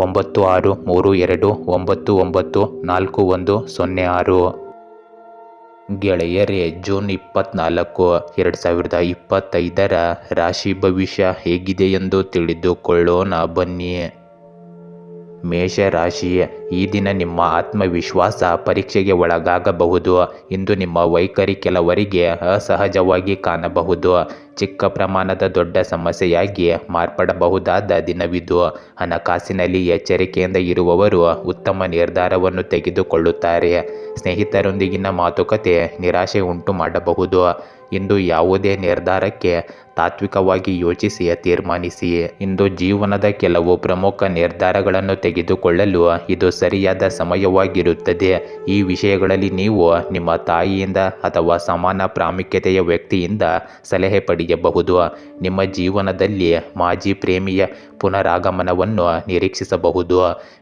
ಒಂಬತ್ತು ಆರು ಮೂರು ಎರಡು ಒಂಬತ್ತು ಒಂಬತ್ತು ನಾಲ್ಕು ಒಂದು ಸೊನ್ನೆ ಆರು. ಗೆಳೆಯರೇ, ಜೂನ್ ಇಪ್ಪತ್ತ್ನಾಲ್ಕು ಎರಡು ಸಾವಿರದ ಇಪ್ಪತ್ತೈದರ ರಾಶಿ ಭವಿಷ್ಯ ಹೇಗಿದೆ ಎಂದು ತಿಳಿದುಕೊಳ್ಳೋಣ ಬನ್ನಿ. ಮೇಷ ರಾಶಿ ಈ ದಿನ ನಿಮ್ಮ ಆತ್ಮವಿಶ್ವಾಸ ಪರೀಕ್ಷೆಗೆ ಒಳಗಾಗಬಹುದು. ಇಂದು ನಿಮ್ಮ ವೈಖರಿ ಕೆಲವರಿಗೆ ಅಸಹಜವಾಗಿ ಕಾಣಬಹುದು. ಚಿಕ್ಕ ಪ್ರಮಾಣದ ದೊಡ್ಡ ಸಮಸ್ಯೆಯಾಗಿ ಮಾರ್ಪಡಬಹುದಾದ ದಿನವಿದು. ಹಣಕಾಸಿನಲ್ಲಿ ಎಚ್ಚರಿಕೆಯಿಂದ ಇರುವವರು ಉತ್ತಮ ನಿರ್ಧಾರವನ್ನು ತೆಗೆದುಕೊಳ್ಳುತ್ತಾರೆ. ಸ್ನೇಹಿತರೊಂದಿಗಿನ ಮಾತುಕತೆ ನಿರಾಶೆ ಉಂಟು ಮಾಡಬಹುದು ಇಂದು ಯಾವುದೇ ನಿರ್ಧಾರಕ್ಕೆ ತಾತ್ವಿಕವಾಗಿ ಯೋಚಿಸಿಯೇ ತೀರ್ಮಾನಿಸಿಯೇ. ಇಂದು ಜೀವನದ ಕೆಲವು ಪ್ರಮುಖ ನಿರ್ಧಾರಗಳನ್ನು ತೆಗೆದುಕೊಳ್ಳಲು ಇದು ಸರಿಯಾದ ಸಮಯವಾಗಿರುತ್ತದೆ. ಈ ವಿಷಯಗಳಲ್ಲಿ ನೀವು ನಿಮ್ಮ ತಾಯಿಯಿಂದ ಅಥವಾ ಸಮಾನ ಪ್ರಾಮುಖ್ಯತೆಯ ವ್ಯಕ್ತಿಯಿಂದ ಸಲಹೆ ಪಡೆಯಬಹುದು. ನಿಮ್ಮ ಜೀವನದಲ್ಲಿ ಮಾಜಿ ಪ್ರೇಮಿಯ ಪುನರಾಗಮನವನ್ನು ನಿರೀಕ್ಷಿಸಬಹುದು.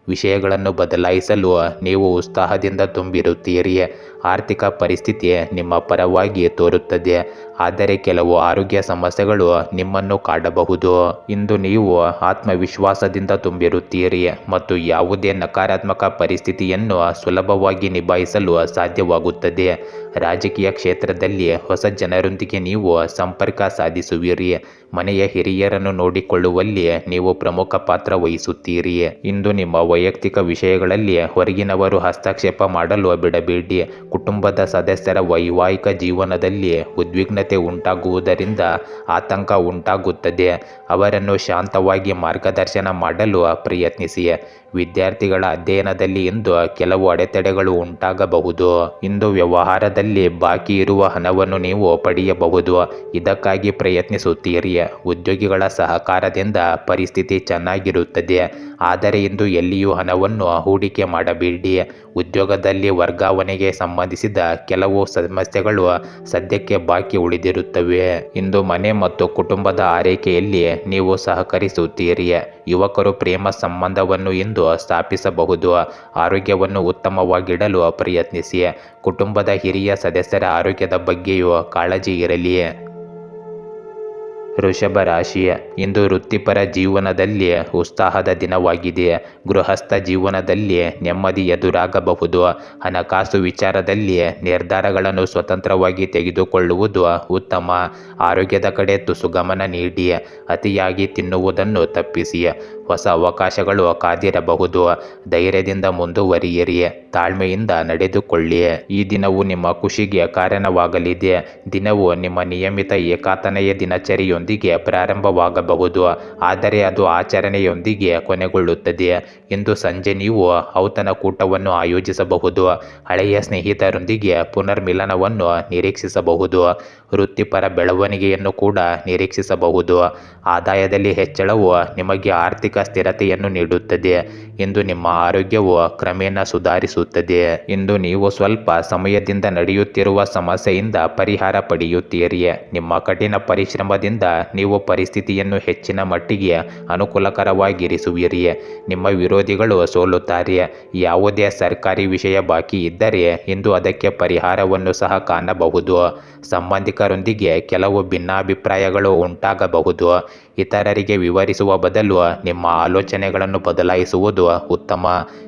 ವಿಷಯಗಳನ್ನು ಬದಲಾಯಿಸಲು ನೀವು ಉತ್ಸಾಹದಿಂದ ತುಂಬಿರುತ್ತೀರಿ. ಆರ್ಥಿಕ ಪರಿಸ್ಥಿತಿ ನಿಮ್ಮ ಪರವಾಗಿ ತೋರುತ್ತದೆ. ಆದರೆ ಕೆಲವು ಆರೋಗ್ಯ ಸಮಸ್ಯೆಗಳು ನಿಮ್ಮನ್ನು ಕಾಡಬಹುದು. ಇಂದು ನೀವು ಆತ್ಮವಿಶ್ವಾಸದಿಂದ ತುಂಬಿರುತ್ತೀರಿ ಮತ್ತು ಯಾವುದೇ ನಕಾರಾತ್ಮಕ ಪರಿಸ್ಥಿತಿಯನ್ನು ಸುಲಭವಾಗಿ ನಿಭಾಯಿಸಲು ಸಾಧ್ಯವಾಗುತ್ತದೆ. ರಾಜಕೀಯ ಕ್ಷೇತ್ರದಲ್ಲಿ ಹೊಸ ಜನರೊಂದಿಗೆ ನೀವು ಸಂಪರ್ಕ ಸಾಧಿಸುವಿರಿ. ಮನೆಯ ಹಿರಿಯರನ್ನು ನೋಡಿಕೊಳ್ಳುವಲ್ಲಿ ನೀವು ಪ್ರಮುಖ ಪಾತ್ರ ವಹಿಸುತ್ತೀರಿ. ಇಂದು ನಿಮ್ಮ ವೈಯಕ್ತಿಕ ವಿಷಯಗಳಲ್ಲಿ ಹೊರಗಿನವರು ಹಸ್ತಕ್ಷೇಪ ಮಾಡಲು ಬಿಡಬೇಡಿ. ಕುಟುಂಬದ ಸದಸ್ಯರ ವೈವಾಹಿಕ ಜೀವನದಲ್ಲಿ ಉದ್ವಿಗ್ನತೆ ಉಂಟಾಗುವುದರಿಂದ ಆತಂಕ ಉಂಟಾಗುತ್ತದೆ. ಅವರನ್ನು ಶಾಂತವಾಗಿ ಮಾರ್ಗದರ್ಶನ ಮಾಡಲು ಪ್ರಯತ್ನಿಸಿ. ವಿದ್ಯಾರ್ಥಿಗಳ ಅಧ್ಯಯನದಲ್ಲಿ ಇಂದು ಕೆಲವು ಅಡೆತಡೆಗಳು ಉಂಟಾಗಬಹುದು. ಇಂದು ವ್ಯವಹಾರದಲ್ಲಿ ಬಾಕಿ ಇರುವ ಹಣವನ್ನು ನೀವು ಪಡೆಯಬಹುದು. ಇದಕ್ಕಾಗಿ ಪ್ರಯತ್ನಿಸುತ್ತೀರಿ. ಉದ್ಯೋಗಿಗಳ ಸಹಕಾರದಿಂದ ಪರಿಸ್ಥಿತಿ ಚೆನ್ನಾಗಿರುತ್ತದೆ. ಆದರೆ ಇಂದು ಎಲ್ಲಿಯೂ ಹಣವನ್ನು ಹೂಡಿಕೆ ಮಾಡಬೇಡಿ. ಉದ್ಯೋಗದಲ್ಲಿ ವರ್ಗಾವಣೆಗೆ ಸಂಬಂಧಿಸಿದ ಕೆಲವು ಸಮಸ್ಯೆಗಳು ಸದ್ಯಕ್ಕೆ ಬಾಕಿ ಉಳಿದಿರುತ್ತವೆ. ಇಂದು ಮನೆ ಮತ್ತು ಕುಟುಂಬದ ಆರೈಕೆಯಲ್ಲಿ ನೀವು ಸಹಕರಿಸುತ್ತೀರಿ. ಯುವಕರು ಪ್ರೇಮ ಸಂಬಂಧವನ್ನು ಇಂದು ಸ್ಥಾಪಿಸಬಹುದು. ಆರೋಗ್ಯವನ್ನು ಉತ್ತಮವಾಗಿಡಲು ಪ್ರಯತ್ನಿಸಿ. ಕುಟುಂಬದ ಹಿರಿಯ ಸದಸ್ಯರ ಆರೋಗ್ಯದ ಬಗ್ಗೆಯೂ ಕಾಳಜಿ ಇರಲಿ. ವೃಷಭ ರಾಶಿಯ ಇಂದು ವೃತ್ತಿಪರ ಜೀವನದಲ್ಲಿ ಉತ್ಸಾಹದ ದಿನವಾಗಿದೆ ಗೃಹಸ್ಥ ಜೀವನದಲ್ಲಿ ನೆಮ್ಮದಿ ಎದುರಾಗಬಹುದು. ಹಣಕಾಸು ವಿಚಾರದಲ್ಲಿ ನಿರ್ಧಾರಗಳನ್ನು ಸ್ವತಂತ್ರವಾಗಿ ತೆಗೆದುಕೊಳ್ಳುವುದು ಉತ್ತಮ. ಆರೋಗ್ಯದ ಕಡೆ ತುಸು ಗಮನ ನೀಡಿ ಅತಿಯಾಗಿ ತಿನ್ನುವುದನ್ನು ತಪ್ಪಿಸಿ ಹೊಸ ಅವಕಾಶಗಳು ಕಾದಿರಬಹುದು. ಧೈರ್ಯದಿಂದ ಮುಂದುವರಿಯಿರಿ. ತಾಳ್ಮೆಯಿಂದ ನಡೆದುಕೊಳ್ಳಿ. ಈ ದಿನವು ನಿಮ್ಮ ಖುಷಿಗೆ ಕಾರಣವಾಗಲಿದೆ. ದಿನವು ನಿಮ್ಮ ನಿಯಮಿತ ಏಕಾತನೆಯ ದಿನಚರಿಯೊಂದಿಗೆ ಪ್ರಾರಂಭವಾಗಬಹುದು. ಆದರೆ ಅದು ಆಚರಣೆಯೊಂದಿಗೆ ಕೊನೆಗೊಳ್ಳುತ್ತದೆ. ಇಂದು ಸಂಜೆ ನೀವು ಔತಣ ಕೂಟವನ್ನು ಆಯೋಜಿಸಬಹುದು. ಹಳೆಯ ಸ್ನೇಹಿತರೊಂದಿಗೆ ಪುನರ್ಮಿಲನವನ್ನು ನಿರೀಕ್ಷಿಸಬಹುದು. ವೃತ್ತಿಪರ ಬೆಳವಣಿಗೆಯನ್ನು ಕೂಡ ನಿರೀಕ್ಷಿಸಬಹುದು. ಆದಾಯದಲ್ಲಿ ಹೆಚ್ಚಳವು ನಿಮಗೆ ಆರ್ಥಿಕ ಸ್ಥಿರತೆಯನ್ನು ನೀಡುತ್ತದೆ. ಇಂದು ನಿಮ್ಮ ಆರೋಗ್ಯವು ಕ್ರಮೇಣ ಸುಧಾರಿಸುತ್ತದೆ ಇಂದು ನೀವು ಸ್ವಲ್ಪ ಸಮಯದಿಂದ ನಡೆಯುತ್ತಿರುವ ಸಮಸ್ಯೆಯಿಂದ ಪರಿಹಾರ ಪಡೆಯುತ್ತೀರಿ. ನಿಮ್ಮ ಕಠಿಣ ಪರಿಶ್ರಮದಿಂದ ನೀವು ಪರಿಸ್ಥಿತಿಯನ್ನು ಹೆಚ್ಚಿನ ಮಟ್ಟಿಗೆ ಅನುಕೂಲಕರವಾಗಿರಿಸುವಿರಿ. ನಿಮ್ಮ ವಿರೋಧಿಗಳು ಸೋಲುತ್ತಾರೆ. ಯಾವುದೇ ಸರ್ಕಾರಿ ವಿಷಯ ಬಾಕಿ ಇದ್ದರೆ ಇಂದು ಅದಕ್ಕೆ ಪರಿಹಾರವನ್ನು ಸಹ ಕಾಣಬಹುದು. ಸಂಬಂಧಿಕರೊಂದಿಗೆ ಕೆಲವು ಭಿನ್ನಾಭಿಪ್ರಾಯಗಳು ಉಂಟಾಗಬಹುದು. ಇತರರಿಗೆ ವಿವರಿಸುವ ಬದಲು ನಿಮ್ಮ ಆಲೋಚನೆಗಳನ್ನು ಬದಲಾಯಿಸುವುದು ಉತ್ತಮ.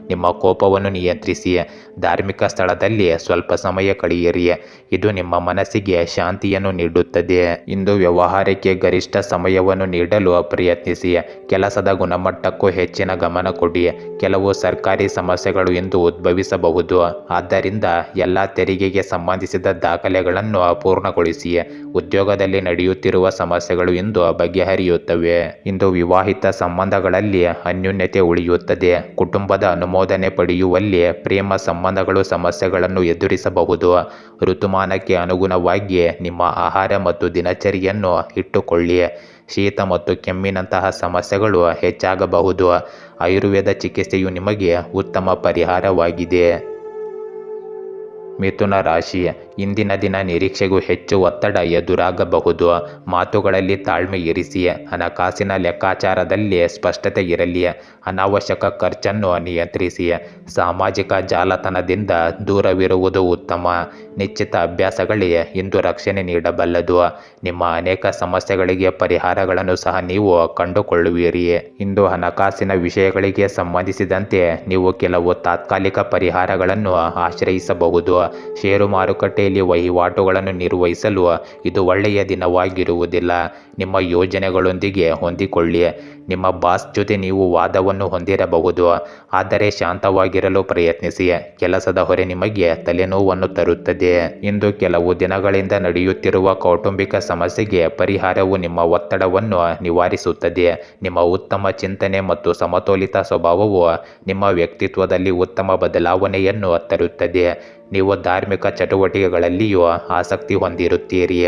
ನಿಮ್ಮ ಕೋಪವನ್ನು ನಿಯಂತ್ರಿಸಿ. ಧಾರ್ಮಿಕ ಸ್ಥಳದಲ್ಲಿ ಸ್ವಲ್ಪ ಸಮಯ ಕಳೆಯಿರಿ. ಇದು ನಿಮ್ಮ ಮನಸ್ಸಿಗೆ ಶಾಂತಿಯನ್ನು ನೀಡುತ್ತದೆ. ಇಂದು ವ್ಯವಹಾರಕ್ಕೆ ಗರಿಷ್ಠ ಸಮಯವನ್ನು ನೀಡಲು ಪ್ರಯತ್ನಿಸಿ. ಕೆಲಸದ ಗುಣಮಟ್ಟಕ್ಕೂ ಹೆಚ್ಚಿನ ಗಮನ ಕೊಡಿ. ಕೆಲವು ಸರ್ಕಾರಿ ಸಮಸ್ಯೆಗಳು ಇಂದು ಉದ್ಭವಿಸಬಹುದು. ಆದ್ದರಿಂದ ಎಲ್ಲ ತೆರಿಗೆಗೆ ಸಂಬಂಧಿಸಿದ ದಾಖಲೆಗಳನ್ನು ಪೂರ್ಣಗೊಳಿಸಿ. ಉದ್ಯೋಗದಲ್ಲಿ ನಡೆಯುತ್ತಿರುವ ಸಮಸ್ಯೆಗಳು ಇಂದು ಬಗೆಹರಿಯುತ್ತವೆ ನೀಡುತ್ತವೆ ಇಂದು ವಿವಾಹಿತ ಸಂಬಂಧಗಳಲ್ಲಿ ಅನ್ಯೋನ್ಯತೆ ಉಳಿಯುತ್ತದೆ. ಕುಟುಂಬದ ಅನುಮೋದನೆ ಪಡೆಯುವಲ್ಲಿ ಪ್ರೇಮ ಸಂಬಂಧಗಳು ಸಮಸ್ಯೆಗಳನ್ನು ಎದುರಿಸಬಹುದು. ಋತುಮಾನಕ್ಕೆ ಅನುಗುಣವಾಗಿ ನಿಮ್ಮ ಆಹಾರ ಮತ್ತು ದಿನಚರಿಯನ್ನು ಇಟ್ಟುಕೊಳ್ಳಿ. ಶೀತ ಮತ್ತು ಕೆಮ್ಮಿನಂತಹ ಸಮಸ್ಯೆಗಳು ಹೆಚ್ಚಾಗಬಹುದು. ಆಯುರ್ವೇದ ಚಿಕಿತ್ಸೆಯು ನಿಮಗೆ ಉತ್ತಮ ಪರಿಹಾರವಾಗಿದೆ. ಮಿಥುನ ರಾಶಿ. ಇಂದಿನ ದಿನ ನಿರೀಕ್ಷೆಗೂ ಹೆಚ್ಚು ಒತ್ತಡ ಎದುರಾಗಬಹುದು. ಮಾತುಗಳಲ್ಲಿ ತಾಳ್ಮೆ ಇರಿಸಿ ಹಣಕಾಸಿನ ಲೆಕ್ಕಾಚಾರದಲ್ಲಿ ಸ್ಪಷ್ಟತೆ ಇರಲಿ. ಅನಾವಶ್ಯಕ ಖರ್ಚನ್ನು ನಿಯಂತ್ರಿಸಿ ಸಾಮಾಜಿಕ ಜಾಲತಾಣದಿಂದ ದೂರವಿರುವುದು ಉತ್ತಮ. ನಿಶ್ಚಿತ ಅಭ್ಯಾಸಗಳಿಗೆ ಇಂದು ರಕ್ಷಣೆ ನೀಡಬಲ್ಲದು. ನಿಮ್ಮ ಅನೇಕ ಸಮಸ್ಯೆಗಳಿಗೆ ಪರಿಹಾರಗಳನ್ನು ಸಹ ನೀವು ಕಂಡುಕೊಳ್ಳುವಿರಿ ಇಂದು ಹಣಕಾಸಿನ ವಿಷಯಗಳಿಗೆ ಸಂಬಂಧಿಸಿದಂತೆ ನೀವು ಕೆಲವು ತಾತ್ಕಾಲಿಕ ಪರಿಹಾರಗಳನ್ನು ಆಶ್ರಯಿಸಬಹುದು. ಷೇರು ಮಾರುಕಟ್ಟೆಯಲ್ಲಿ ವಹಿವಾಟುಗಳನ್ನು ನಿರ್ವಹಿಸಲು ಇದು ಒಳ್ಳೆಯ ದಿನವಾಗಿರುವುದಿಲ್ಲ. ನಿಮ್ಮ ಯೋಜನೆಗಳೊಂದಿಗೆ ಹೊಂದಿಕೊಳ್ಳಿ. ನಿಮ್ಮ ಬಾಸ್ ಜೊತೆ ನೀವು ವಾದವನ್ನು ಹೊಂದಿರಬಹುದು. ಆದರೆ ಶಾಂತವಾಗಿರಲು ಪ್ರಯತ್ನಿಸಿ. ಕೆಲಸದ ಹೊರೆ ನಿಮಗೆ ತಲೆನೋವನ್ನು ತರುತ್ತದೆ. ಇಂದು ಕೆಲವು ದಿನಗಳಿಂದ ನಡೆಯುತ್ತಿರುವ ಕೌಟುಂಬಿಕ ಸಮಸ್ಯೆಗೆ ಪರಿಹಾರವು ನಿಮ್ಮ ಒತ್ತಡವನ್ನು ನಿವಾರಿಸುತ್ತದೆ. ನಿಮ್ಮ ಉತ್ತಮ ಚಿಂತನೆ ಮತ್ತು ಸಮತೋಲಿತ ಸ್ವಭಾವವು ನಿಮ್ಮ ವ್ಯಕ್ತಿತ್ವದಲ್ಲಿ ಉತ್ತಮ ಬದಲಾವಣೆಯನ್ನು ತರುತ್ತದೆ. ನೀವು ಧಾರ್ಮಿಕ ಚಟುವಟಿಕೆಗಳಲ್ಲಿಯೂ ಆಸಕ್ತಿ ಹೊಂದಿರುತ್ತೀರಿ.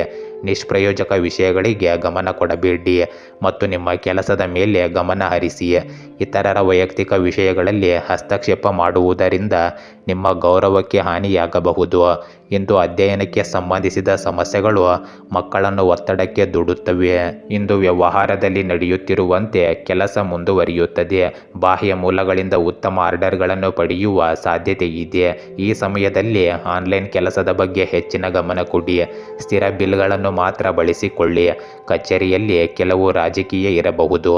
ನಿಷ್ಪ್ರಯೋಜಕ ವಿಷಯಗಳಿಗೆ ಗಮನ ಕೊಡಬೇಡಿ ಮತ್ತು ನಿಮ್ಮ ಕೆಲಸದ ಮೇಲೆ ಗಮನ ಹರಿಸಿ. ಇತರರ ವೈಯಕ್ತಿಕ ವಿಷಯಗಳಲ್ಲಿ ಹಸ್ತಕ್ಷೇಪ ಮಾಡುವುದರಿಂದ ನಿಮ್ಮ ಗೌರವಕ್ಕೆ ಹಾನಿಯಾಗಬಹುದು. ಇಂದು ಅಧ್ಯಯನಕ್ಕೆ ಸಂಬಂಧಿಸಿದ ಸಮಸ್ಯೆಗಳು ಮಕ್ಕಳನ್ನು ಒತ್ತಡಕ್ಕೆ ದುಡುತ್ತವೆ. ಇಂದು ವ್ಯವಹಾರದಲ್ಲಿ ನಡೆಯುತ್ತಿರುವಂತೆ ಕೆಲಸ ಮುಂದುವರಿಯುತ್ತದೆ. ಬಾಹ್ಯ ಮೂಲಗಳಿಂದ ಉತ್ತಮ ಆರ್ಡರ್ಗಳನ್ನು ಪಡೆಯುವ ಸಾಧ್ಯತೆ ಇದೆ. ಈ ಸಮಯದಲ್ಲಿ ಆನ್ಲೈನ್ ಕೆಲಸದ ಬಗ್ಗೆ ಹೆಚ್ಚಿನ ಗಮನ ಕೊಡಿ. ಸ್ಥಿರ ಬಿಲ್ಗಳನ್ನು ಮಾತ್ರ ಬಳಸಿಕೊಳ್ಳಿ. ಕಚೇರಿಯಲ್ಲಿ ಕೆಲವು ರಾಜಕೀಯ ಇರಬಹುದು.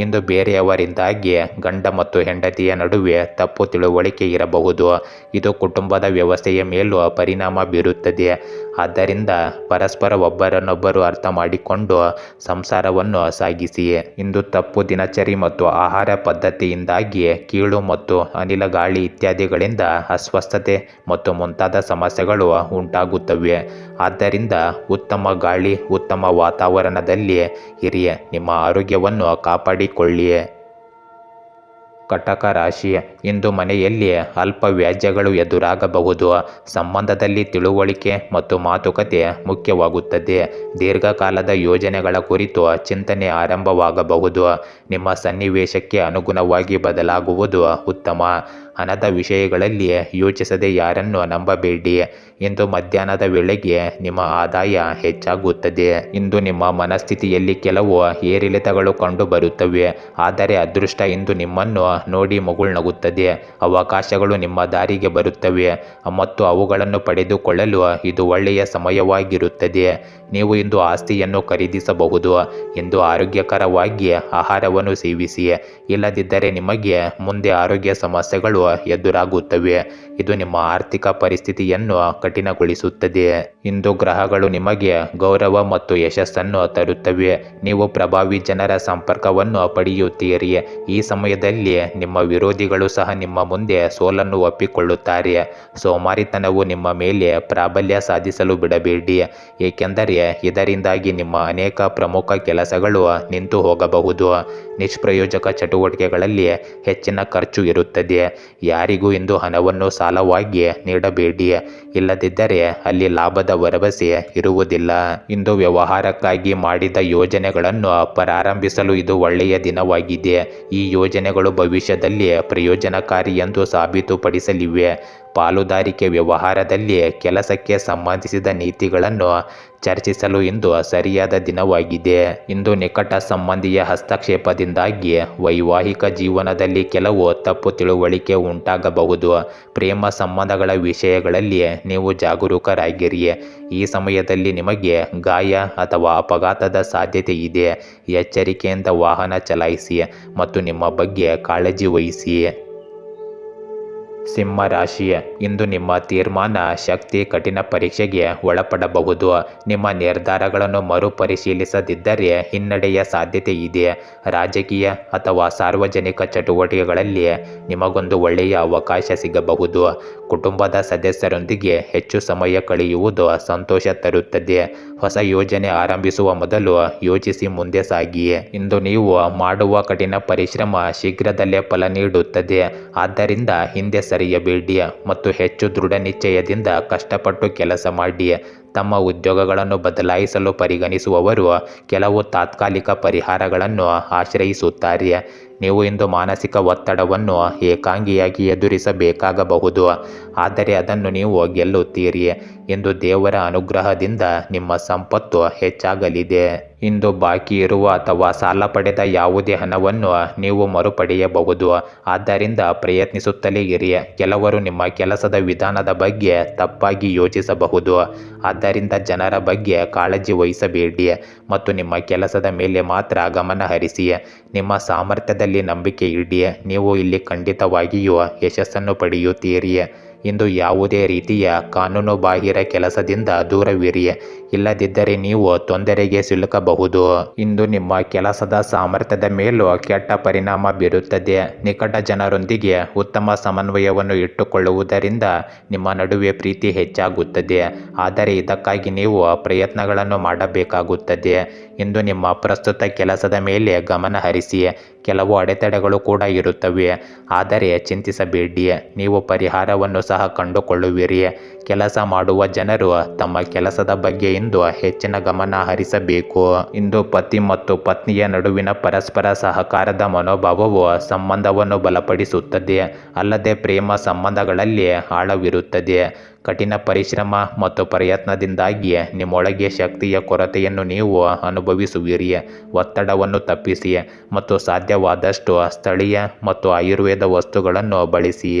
ಇಂದು ಬೇರೆಯವರಿಂದಾಗಿ ಗಂಡ ಮತ್ತು ಹೆಂಡತಿಯ ನಡುವೆ ತಪ್ಪು ತಿಳುವಳಿಕೆ ಇರಬಹುದು. ಇದು ಕುಟುಂಬದ ವ್ಯವಸ್ಥೆಯ ಮೇಲೂ ಪರಿಣಾಮ ಬೀರುತ್ತದೆ ಆದ್ದರಿಂದ ಪರಸ್ಪರ ಒಬ್ಬರನ್ನೊಬ್ಬರು ಅರ್ಥ ಮಾಡಿಕೊಂಡು ಸಂಸಾರವನ್ನು ಸಾಗಿಸಿ ಇಂದು ತಪ್ಪು ದಿನಚರಿ ಮತ್ತು ಆಹಾರ ಪದ್ಧತಿಯಿಂದಾಗಿ ಕೀಳು ಮತ್ತು ಅನಿಲ ಗಾಳಿ ಇತ್ಯಾದಿಗಳಿಂದ ಅಸ್ವಸ್ಥತೆ ಮತ್ತು ಮುಂತಾದ ಸಮಸ್ಯೆಗಳು ಉಂಟಾಗುತ್ತವೆ. ಆದ್ದರಿಂದ ಉತ್ತಮ ಗಾಳಿ, ಉತ್ತಮ ವಾತಾವರಣದಲ್ಲಿ ಇರಿ ನಿಮ್ಮ ಆರೋಗ್ಯವನ್ನು ಕಾಪಾಡಿಕೊಳ್ಳಿ ಕಟಕ ರಾಶಿ ಇಂದು ಮನೆಯಲ್ಲಿ ಅಲ್ಪ ವ್ಯಾಜ್ಯಗಳು ಎದುರಾಗಬಹುದು. ಸಂಬಂಧದಲ್ಲಿ ತಿಳುವಳಿಕೆ ಮತ್ತು ಮಾತುಕತೆ ಮುಖ್ಯವಾಗುತ್ತದೆ. ದೀರ್ಘಕಾಲದ ಯೋಜನೆಗಳ ಕುರಿತು ಚಿಂತನೆ ಆರಂಭವಾಗಬಹುದು. ನಿಮ್ಮ ಸನ್ನಿವೇಶಕ್ಕೆ ಅನುಗುಣವಾಗಿ ಬದಲಾಗುವುದು ಉತ್ತಮ. ಹಣದ ವಿಷಯಗಳಲ್ಲಿ ಯೋಚಿಸದೆ ಯಾರನ್ನು ನಂಬಬೇಡಿ. ಇಂದು ಮಧ್ಯಾಹ್ನದ ವೇಳೆಗೆ ನಿಮ್ಮ ಆದಾಯ ಹೆಚ್ಚಾಗುತ್ತದೆ. ಇಂದು ನಿಮ್ಮ ಮನಸ್ಥಿತಿಯಲ್ಲಿ ಕೆಲವು ಏರಿಳಿತಗಳು ಕಂಡು ಬರುತ್ತವೆ ಆದರೆ ಅದೃಷ್ಟ ಇಂದು ನಿಮ್ಮನ್ನು ನೋಡಿ ಮುಗುಳ್ನಗುತ್ತದೆ. ಅವಕಾಶಗಳು ನಿಮ್ಮ ದಾರಿಗೆ ಬರುತ್ತವೆ. ಮತ್ತು ಅವುಗಳನ್ನು ಪಡೆದುಕೊಳ್ಳಲು ಇದು ಒಳ್ಳೆಯ ಸಮಯವಾಗಿರುತ್ತದೆ. ನೀವು ಇಂದು ಆಸ್ತಿಯನ್ನು ಖರೀದಿಸಬಹುದು. ಇಂದು ಆರೋಗ್ಯಕರವಾಗಿ ಆಹಾರವನ್ನು ಸೇವಿಸಿ. ಇಲ್ಲದಿದ್ದರೆ ನಿಮಗೆ ಮುಂದೆ ಆರೋಗ್ಯ ಸಮಸ್ಯೆಗಳು ಎದುರಾಗುತ್ತವೆ. ಇದು ನಿಮ್ಮ ಆರ್ಥಿಕ ಪರಿಸ್ಥಿತಿಯನ್ನು ಕಠಿಣಗೊಳಿಸುತ್ತದೆ. ಇಂದು ಗ್ರಹಗಳು ನಿಮಗೆ ಗೌರವ ಮತ್ತು ಯಶಸ್ಸನ್ನು ತರುತ್ತವೆ. ನೀವು ಪ್ರಭಾವಿ ಜನರ ಸಂಪರ್ಕವನ್ನು ಪಡೆಯುತ್ತೀರಿ. ಈ ಸಮಯದಲ್ಲಿ ನಿಮ್ಮ ವಿರೋಧಿಗಳು ಸಹ ನಿಮ್ಮ ಮುಂದೆ ಸೋಲನ್ನು ಒಪ್ಪಿಕೊಳ್ಳುತ್ತಾರೆ. ಸೋಮಾರಿತನವು ನಿಮ್ಮ ಮೇಲೆ ಪ್ರಾಬಲ್ಯ ಸಾಧಿಸಲು ಬಿಡಬೇಡಿ. ಏಕೆಂದರೆ ಇದರಿಂದಾಗಿ ನಿಮ್ಮ ಅನೇಕ ಪ್ರಮುಖ ಕೆಲಸಗಳು ನಿಂತು ಹೋಗಬಹುದು. ನಿಷ್ಪ್ರಯೋಜಕ ಚಟುವಟಿಕೆಗಳಲ್ಲಿ ಹೆಚ್ಚಿನ ಖರ್ಚು ಇರುತ್ತದೆ. ಯಾರಿಗೂ ಇಂದು ಹಣವನ್ನು ಸಾಲವಾಗಿ ನೀಡಬೇಡಿ ಇಲ್ಲದಿದ್ದರೆ ಅಲ್ಲಿ ಲಾಭದ ಭರವಸೆ ಇರುವುದಿಲ್ಲ. ಇಂದು ವ್ಯವಹಾರಕ್ಕಾಗಿ ಮಾಡಿದ ಯೋಜನೆಗಳನ್ನು ಪ್ರಾರಂಭಿಸಲು ಇದು ಒಳ್ಳೆಯ ದಿನವಾಗಿದೆ. ಈ ಯೋಜನೆಗಳು ಭವಿಷ್ಯದಲ್ಲಿ ಪ್ರಯೋಜನಕಾರಿ ಎಂದು ಸಾಬೀತುಪಡಿಸಲಿವೆ. ಪಾಲುದಾರಿಕೆ ವ್ಯವಹಾರದಲ್ಲಿ ಕೆಲಸಕ್ಕೆ ಸಂಬಂಧಿಸಿದ ನೀತಿಗಳನ್ನು ಚರ್ಚಿಸಲು ಇಂದು ಸರಿಯಾದ ದಿನವಾಗಿದೆ. ಇಂದು ನಿಕಟ ಸಂಬಂಧಿಯ ಹಸ್ತಕ್ಷೇಪದಿಂದಾಗಿ ವೈವಾಹಿಕ ಜೀವನದಲ್ಲಿ ಕೆಲವು ತಪ್ಪು ತಿಳುವಳಿಕೆ ಉಂಟಾಗಬಹುದು. ಪ್ರೇಮ ಸಂಬಂಧಗಳ ವಿಷಯಗಳಲ್ಲಿ ನೀವು ಜಾಗರೂಕರಾಗಿರಿ. ಈ ಸಮಯದಲ್ಲಿ ನಿಮಗೆ ಗಾಯ ಅಥವಾ ಅಪಘಾತದ ಸಾಧ್ಯತೆ ಇದೆ. ಎಚ್ಚರಿಕೆಯಿಂದ ವಾಹನ ಚಲಾಯಿಸಿ ಮತ್ತು ನಿಮ್ಮ ಬಗ್ಗೆ ಕಾಳಜಿ ವಹಿಸಿ. ಸಿಂಹ ರಾಶಿ ಇಂದು ನಿಮ್ಮ ತೀರ್ಮಾನ ಶಕ್ತಿ ಕಠಿಣ ಪರೀಕ್ಷೆಗೆ ಒಳಪಡಬಹುದು. ನಿಮ್ಮ ನಿರ್ಧಾರಗಳನ್ನು ಮರುಪರಿಶೀಲಿಸದಿದ್ದರೆ ಹಿನ್ನಡೆಯ ಸಾಧ್ಯತೆ ಇದೆ. ರಾಜಕೀಯ ಅಥವಾ ಸಾರ್ವಜನಿಕ ಚಟುವಟಿಕೆಗಳಲ್ಲಿ ನಿಮಗೊಂದು ಒಳ್ಳೆಯ ಅವಕಾಶ ಸಿಗಬಹುದು. ಕುಟುಂಬದ ಸದಸ್ಯರೊಂದಿಗೆ ಹೆಚ್ಚು ಸಮಯ ಕಳೆಯುವುದು ಸಂತೋಷ ತರುತ್ತದೆ. ಹೊಸ ಯೋಜನೆ ಆರಂಭಿಸುವ ಮೊದಲು ಯೋಚಿಸಿ ಮುಂದೆ ಸಾಗಿ ಇಂದು ನೀವು ಮಾಡುವ ಕಠಿಣ ಪರಿಶ್ರಮ ಶೀಘ್ರದಲ್ಲೇ ಫಲ ನೀಡುತ್ತದೆ. ಆದ್ದರಿಂದ ಹಿಂದೆ ಸರಿಯಬೇಡಿ ಮತ್ತು ಹೆಚ್ಚು ದೃಢ ನಿಶ್ಚಯದಿಂದ ಕಷ್ಟಪಟ್ಟು ಕೆಲಸ ಮಾಡಿ ತಮ್ಮ ಉದ್ಯೋಗಗಳನ್ನು ಬದಲಾಯಿಸಲು ಪರಿಗಣಿಸುವವರು ಕೆಲವು ತಾತ್ಕಾಲಿಕ ಪರಿಹಾರಗಳನ್ನು ಆಶ್ರಯಿಸುತ್ತಾರೆ ನೀವು ಇಂದು ಮಾನಸಿಕ ಒತ್ತಡವನ್ನು ಏಕಾಂಗಿಯಾಗಿ ಎದುರಿಸಬೇಕಾಗಬಹುದು. ಆದರೆ ಅದನ್ನು ನೀವು ಗೆಲ್ಲುತ್ತೀರಿ ಎಂದು ದೇವರ ಅನುಗ್ರಹದಿಂದ ನಿಮ್ಮ ಸಂಪತ್ತು ಹೆಚ್ಚಾಗಲಿದೆ. ಇಂದು ಬಾಕಿ ಇರುವ ಅಥವಾ ಸಾಲ ಪಡೆದ ಯಾವುದೇ ಹಣವನ್ನು ನೀವು ಮರುಪಡೆಯಬಹುದು. ಆದ್ದರಿಂದ ಪ್ರಯತ್ನಿಸುತ್ತಲೇ ಇರಿ. ಕೆಲವರು ನಿಮ್ಮ ಕೆಲಸದ ವಿಧಾನದ ಬಗ್ಗೆ ತಪ್ಪಾಗಿ ಯೋಚಿಸಬಹುದು. ಆದ್ದರಿಂದ ಜನರ ಬಗ್ಗೆ ಕಾಳಜಿ ವಹಿಸಬೇಡಿ ಮತ್ತು ನಿಮ್ಮ ಕೆಲಸದ ಮೇಲೆ ಮಾತ್ರ ಗಮನ ಹರಿಸಿ. ನಿಮ್ಮ ಸಾಮರ್ಥ್ಯದಲ್ಲಿ ನಂಬಿಕೆ ಇಡಿ. ನೀವು ಇಲ್ಲಿ ಖಂಡಿತವಾಗಿಯೂ ಯಶಸ್ಸನ್ನು ಪಡೆಯುತ್ತೀರಿ. ಇಂದು ಯಾವುದೇ ರೀತಿಯ ಕಾನೂನು ಬಾಹಿರ ಕೆಲಸದಿಂದ ದೂರವಿರಿ ಇಲ್ಲದಿದ್ದರೆ ನೀವು ತೊಂದರೆಗೆ ಸಿಲುಕಬಹುದು. ಇಂದು ನಿಮ್ಮ ಕೆಲಸದ ಸಾಮರ್ಥ್ಯದ ಮೇಲೂ ಕೆಟ್ಟ ಪರಿಣಾಮ ಬೀರುತ್ತದೆ. ನಿಕಟ ಜನರೊಂದಿಗೆ ಉತ್ತಮ ಸಮನ್ವಯವನ್ನು ಇಟ್ಟುಕೊಳ್ಳುವುದರಿಂದ ನಿಮ್ಮ ನಡುವೆ ಪ್ರೀತಿ ಹೆಚ್ಚಾಗುತ್ತದೆ. ಆದರೆ ಇದಕ್ಕಾಗಿ ನೀವು ಪ್ರಯತ್ನಗಳನ್ನು ಮಾಡಬೇಕಾಗುತ್ತದೆ. ಇಂದು ನಿಮ್ಮ ಪ್ರಸ್ತುತ ಕೆಲಸದ ಮೇಲೆ ಗಮನ ಹರಿಸಿ. ಕೆಲವು ಅಡೆತಡೆಗಳು ಕೂಡ ಇರುತ್ತವೆ. ಆದರೆ ಚಿಂತಿಸಬೇಡಿ. ನೀವು ಪರಿಹಾರವನ್ನು ಸಹ ಕಂಡುಕೊಳ್ಳುವಿರಿ. ಕೆಲಸ ಮಾಡುವ ಜನರು ತಮ್ಮ ಕೆಲಸದ ಬಗ್ಗೆ ಇಂದು ಹೆಚ್ಚಿನ ಗಮನ ಹರಿಸಬೇಕು. ಇಂದು ಪತಿ ಮತ್ತು ಪತ್ನಿಯ ನಡುವಿನ ಪರಸ್ಪರ ಸಹಕಾರದ ಮನೋಭಾವವು ಸಂಬಂಧವನ್ನು ಬಲಪಡಿಸುತ್ತದೆ. ಅಲ್ಲದೆ ಪ್ರೇಮ ಸಂಬಂಧಗಳಲ್ಲಿ ಆಳವಿರುತ್ತದೆ. ಕಠಿಣ ಪರಿಶ್ರಮ ಮತ್ತು ಪ್ರಯತ್ನದಿಂದಾಗಿ ನಿಮ್ಮೊಳಗೆ ಶಕ್ತಿಯ ಕೊರತೆಯನ್ನು ನೀವು ಅನುಭವಿಸುವಿರಿ. ಒತ್ತಡವನ್ನು ತಪ್ಪಿಸಿ ಮತ್ತು ಸಾಧ್ಯವಾದಷ್ಟು ಸ್ಥಳೀಯ ಮತ್ತು ಆಯುರ್ವೇದ ವಸ್ತುಗಳನ್ನು ಬಳಸಿ.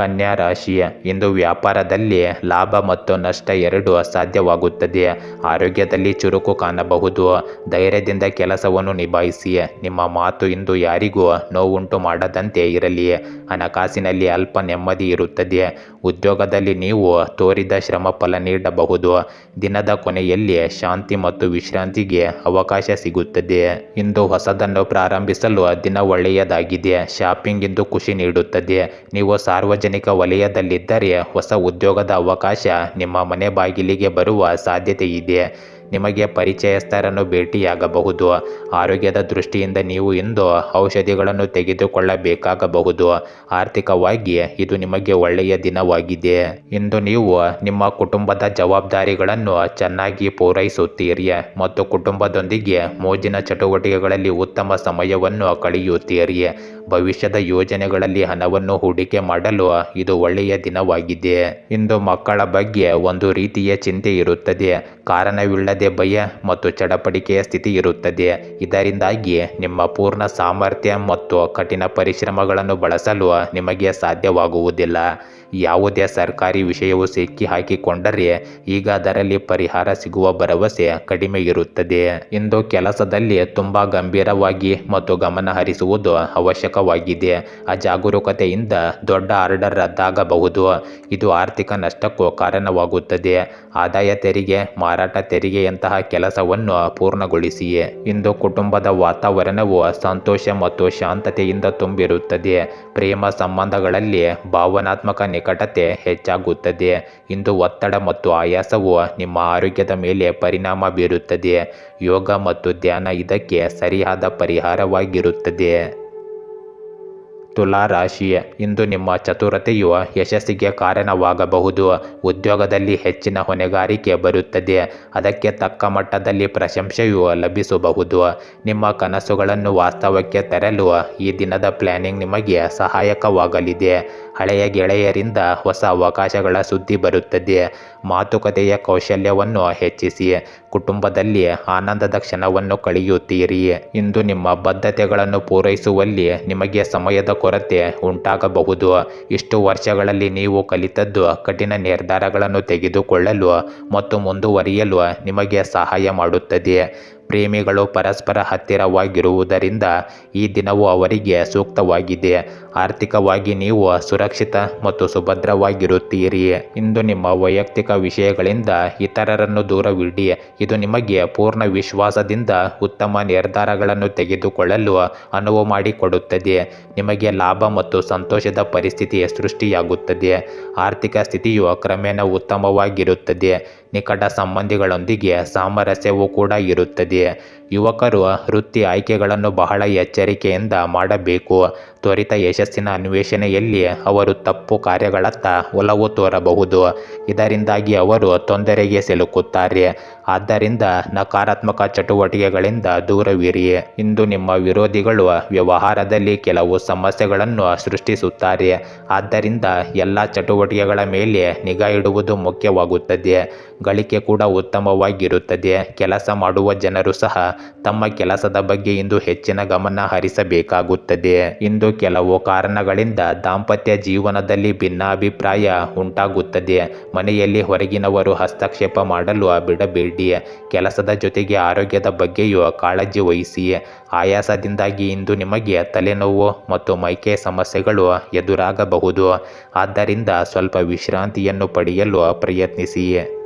ಕನ್ಯಾ ರಾಶಿ ಇಂದು ವ್ಯಾಪಾರದಲ್ಲಿ ಲಾಭ ಮತ್ತು ನಷ್ಟ ಎರಡು ಅಸಾಧ್ಯವಾಗುತ್ತದೆ. ಆರೋಗ್ಯದಲ್ಲಿ ಚುರುಕು ಕಾಣಬಹುದು. ಧೈರ್ಯದಿಂದ ಕೆಲಸವನ್ನು ನಿಭಾಯಿಸಿ. ನಿಮ್ಮ ಮಾತು ಇಂದು ಯಾರಿಗೂ ನೋವುಂಟು ಮಾಡದಂತೆ ಇರಲಿ. ಹಣಕಾಸಿನಲ್ಲಿ ಅಲ್ಪ ನೆಮ್ಮದಿ ಇರುತ್ತದೆ. ಉದ್ಯೋಗದಲ್ಲಿ ನೀವು ತೋರಿದ ಶ್ರಮ ಫಲ ನೀಡಬಹುದು. ದಿನದ ಕೊನೆಯಲ್ಲಿ ಶಾಂತಿ ಮತ್ತು ವಿಶ್ರಾಂತಿಗೆ ಅವಕಾಶ ಸಿಗುತ್ತದೆ. ಇಂದು ಹೊಸದನ್ನು ಪ್ರಾರಂಭಿಸಲು ದಿನ ಒಳ್ಳೆಯದಾಗಿದೆ. ಶಾಪಿಂಗ್ ಇಂದು ಖುಷಿ ನೀಡುತ್ತದೆ. ನೀವು ಸಾರ್ವಜನಿಕ ವಲಯದಲ್ಲಿದ್ದರೆ ಹೊಸ ಉದ್ಯೋಗದ ಅವಕಾಶ ನಿಮ್ಮ ಮನೆ ಬಾಗಿಲಿಗೆ ಬರುವ ಸಾಧ್ಯತೆ ಇದೆ ನಿಮಗೆ ಪರಿಚಯಸ್ಥರನ್ನು ಭೇಟಿಯಾಗಬಹುದು. ಆರೋಗ್ಯದ ದೃಷ್ಟಿಯಿಂದ ನೀವು ಇಂದು ಔಷಧಿಗಳನ್ನು ತೆಗೆದುಕೊಳ್ಳಬೇಕಾಗಬಹುದು. ಆರ್ಥಿಕವಾಗಿ ಇದು ನಿಮಗೆ ಒಳ್ಳೆಯ ದಿನವಾಗಿದೆ. ಇಂದು ನೀವು ನಿಮ್ಮ ಕುಟುಂಬದ ಜವಾಬ್ದಾರಿಗಳನ್ನು ಚೆನ್ನಾಗಿ ಪೂರೈಸುತ್ತೀರಿ ಮತ್ತು ಕುಟುಂಬದೊಂದಿಗೆ ಮೋಜಿನ ಚಟುವಟಿಕೆಗಳಲ್ಲಿ ಉತ್ತಮ ಸಮಯವನ್ನು ಕಳೆಯುತ್ತೀರಿ. ಭವಿಷ್ಯದ ಯೋಜನೆಗಳಲ್ಲಿ ಹಣವನ್ನು ಹೂಡಿಕೆ ಮಾಡಲು ಇದು ಒಳ್ಳೆಯ ದಿನವಾಗಿದೆ. ಇಂದು ಮಕ್ಕಳ ಬಗ್ಗೆ ಒಂದು ರೀತಿಯ ಚಿಂತೆ ಇರುತ್ತದೆ. ಕಾರಣವಿಲ್ಲದೆ ಭಯ ಮತ್ತು ಚಡಪಡಿಕೆಯ ಸ್ಥಿತಿ ಇರುತ್ತದೆ. ಇದರಿಂದಾಗಿ ನಿಮ್ಮ ಪೂರ್ಣ ಸಾಮರ್ಥ್ಯ ಮತ್ತು ಕಠಿಣ ಪರಿಶ್ರಮಗಳನ್ನು ಬಳಸಲು ನಿಮಗೆ ಸಾಧ್ಯವಾಗುವುದಿಲ್ಲ. ಯಾವುದೇ ಸರ್ಕಾರಿ ವಿಷಯವು ಸಿಕ್ಕಿ ಹಾಕಿಕೊಂಡರೆ ಈಗ ಅದರಲ್ಲಿ ಪರಿಹಾರ ಸಿಗುವ ಭರವಸೆ ಕಡಿಮೆ ಇರುತ್ತದೆ. ಇಂದು ಕೆಲಸದಲ್ಲಿ ತುಂಬಾ ಗಂಭೀರವಾಗಿ ಮತ್ತು ಗಮನ ಹರಿಸುವುದು ಅವಶ್ಯಕವಾಗಿದೆ. ಅಜಾಗರೂಕತೆಯಿಂದ ದೊಡ್ಡ ಆರ್ಡರ್ ರದ್ದಾಗಬಹುದು. ಇದು ಆರ್ಥಿಕ ನಷ್ಟಕ್ಕೂ ಕಾರಣವಾಗುತ್ತದೆ. ಆದಾಯ ತೆರಿಗೆ, ಮಾರಾಟ ತೆರಿಗೆಯಂತಹ ಕೆಲಸವನ್ನು ಪೂರ್ಣಗೊಳಿಸಿ. ಇಂದು ಕುಟುಂಬದ ವಾತಾವರಣವು ಸಂತೋಷ ಮತ್ತು ಶಾಂತತೆಯಿಂದ ತುಂಬಿರುತ್ತದೆ. ಪ್ರೇಮ ಸಂಬಂಧಗಳಲ್ಲಿ ಭಾವನಾತ್ಮಕ ನಿಕಟತೆ ಹೆಚ್ಚಾಗುತ್ತದೆ. ಇಂದು ಒತ್ತಡ ಮತ್ತು ಆಯಾಸವು ನಿಮ್ಮ ಆರೋಗ್ಯದ ಮೇಲೆ ಪರಿಣಾಮ ಬೀರುತ್ತದೆ. ಯೋಗ ಮತ್ತು ಧ್ಯಾನ ಇದಕ್ಕೆ ಸರಿಯಾದ ಪರಿಹಾರವಾಗಿರುತ್ತದೆ. ತುಲಾ ರಾಶಿ ಇಂದು ನಿಮ್ಮ ಚತುರತೆಯು ಯಶಸ್ಸಿಗೆ ಕಾರಣವಾಗಬಹುದು. ಉದ್ಯೋಗದಲ್ಲಿ ಹೆಚ್ಚಿನ ಹೊಣೆಗಾರಿಕೆ ಬರುತ್ತದೆ. ಅದಕ್ಕೆ ತಕ್ಕ ಮಟ್ಟದಲ್ಲಿ ಪ್ರಶಂಸೆಯು ಲಭಿಸಬಹುದು. ನಿಮ್ಮ ಕನಸುಗಳನ್ನು ವಾಸ್ತವಕ್ಕೆ ತರಲು ಈ ದಿನದ ಪ್ಲ್ಯಾನಿಂಗ್ ನಿಮಗೆ ಸಹಾಯಕವಾಗಲಿದೆ. ಹಳೆಯ ಗೆಳೆಯರಿಂದ ಹೊಸ ಅವಕಾಶಗಳ ಸುದ್ದಿ ಬರುತ್ತದೆ. ಮಾತುಕತೆಯ ಕೌಶಲ್ಯವನ್ನು ಹೆಚ್ಚಿಸಿ, ಕುಟುಂಬದಲ್ಲಿ ಆನಂದದ ಕ್ಷಣವನ್ನು ಕಳೆಯುತ್ತೀರಿ. ಇಂದು ನಿಮ್ಮ ಬದ್ಧತೆಗಳನ್ನು ಪೂರೈಸುವಲ್ಲಿ ನಿಮಗೆ ಸಮಯದ ಕೊರತೆ ಉಂಟಾಗಬಹುದು. ಇಷ್ಟು ವರ್ಷಗಳಲ್ಲಿ ನೀವು ಕಲಿತದ್ದು ಕಠಿಣ ನಿರ್ಧಾರಗಳನ್ನು ತೆಗೆದುಕೊಳ್ಳಲು ಮತ್ತು ಮುಂದುವರಿಯಲು ನಿಮಗೆ ಸಹಾಯ ಮಾಡುತ್ತದೆ. ಪ್ರೇಮಿಗಳು ಪರಸ್ಪರ ಹತ್ತಿರವಾಗಿರುವುದರಿಂದ ಈ ದಿನವು ಅವರಿಗೆ ಸೂಕ್ತವಾಗಿದೆ. ಆರ್ಥಿಕವಾಗಿ ನೀವು ಸುರಕ್ಷಿತ ಮತ್ತು ಸುಭದ್ರವಾಗಿರುತ್ತೀರಿ. ಇಂದು ನಿಮ್ಮ ವೈಯಕ್ತಿಕ ವಿಷಯಗಳಿಂದ ಇತರರನ್ನು ದೂರವಿಡಿ. ಇದು ನಿಮಗೆ ಪೂರ್ಣ ವಿಶ್ವಾಸದಿಂದ ಉತ್ತಮ ನಿರ್ಧಾರಗಳನ್ನು ತೆಗೆದುಕೊಳ್ಳಲು ಅನುವು ಮಾಡಿಕೊಡುತ್ತದೆ. ನಿಮಗೆ ಲಾಭ ಮತ್ತು ಸಂತೋಷದ ಪರಿಸ್ಥಿತಿ ಸೃಷ್ಟಿಯಾಗುತ್ತದೆ. ಆರ್ಥಿಕ ಸ್ಥಿತಿಯು ಕ್ರಮೇಣ ಉತ್ತಮವಾಗಿರುತ್ತದೆ. ನಿಕಟ ಸಂಬಂಧಿಗಳೊಂದಿಗೆ ಸಾಮರಸ್ಯವು ಕೂಡ ಇರುತ್ತದೆ. ಯುವಕರು ವೃತ್ತಿ ಆಯ್ಕೆಗಳನ್ನು ಬಹಳ ಎಚ್ಚರಿಕೆಯಿಂದ ಮಾಡಬೇಕು. ತ್ವರಿತ ಯಶಸ್ಸಿನ ಅನ್ವೇಷಣೆಯಲ್ಲಿ ಅವರು ತಪ್ಪು ಕಾರ್ಯಗಳತ್ತ ಒಲವು ತೋರಬಹುದು. ಇದರಿಂದಾಗಿ ಅವರು ತೊಂದರೆಗೆ ಸಿಲುಕುತ್ತಾರೆ. ಆದ್ದರಿಂದ ನಕಾರಾತ್ಮಕ ಚಟುವಟಿಕೆಗಳಿಂದ ದೂರವಿರಿ. ಇಂದು ನಿಮ್ಮ ವಿರೋಧಿಗಳು ವ್ಯವಹಾರದಲ್ಲಿ ಕೆಲವು ಸಮಸ್ಯೆಗಳನ್ನು ಸೃಷ್ಟಿಸುತ್ತಾರೆ. ಆದ್ದರಿಂದ ಎಲ್ಲ ಚಟುವಟಿಕೆಗಳ ಮೇಲೆ ನಿಗಾ ಇಡುವುದು ಮುಖ್ಯವಾಗುತ್ತದೆ. ಗಳಿಕೆ ಕೂಡ ಉತ್ತಮವಾಗಿರುತ್ತದೆ. ಕೆಲಸ ಮಾಡುವ ಜನರು ಸಹ ತಮ್ಮ ಕೆಲಸದ ಬಗ್ಗೆ ಇಂದು ಹೆಚ್ಚಿನ ಗಮನ ಹರಿಸಬೇಕಾಗುತ್ತದೆ. ಇಂದು ಕೆಲವು ಕಾರಣಗಳಿಂದ ದಾಂಪತ್ಯ ಜೀವನದಲ್ಲಿ ಭಿನ್ನಾಭಿಪ್ರಾಯ ಉಂಟಾಗುತ್ತದೆ. ಮನೆಯಲ್ಲಿ ಹೊರಗಿನವರು ಹಸ್ತಕ್ಷೇಪ ಮಾಡಲು ಬಿಡಬೇಡಿ. ಕೆಲಸದ ಜೊತೆಗೆ ಆರೋಗ್ಯದ ಬಗ್ಗೆಯೂ ಕಾಳಜಿ ವಹಿಸಿ. ಆಯಾಸದಿಂದಾಗಿ ಇಂದು ನಿಮಗೆ ತಲೆನೋವು ಮತ್ತು ಮೈಕೆ ಸಮಸ್ಯೆಗಳು ಎದುರಾಗಬಹುದು. ಆದ್ದರಿಂದ ಸ್ವಲ್ಪ ವಿಶ್ರಾಂತಿಯನ್ನು ಪಡೆಯಲು ಪ್ರಯತ್ನಿಸಿ.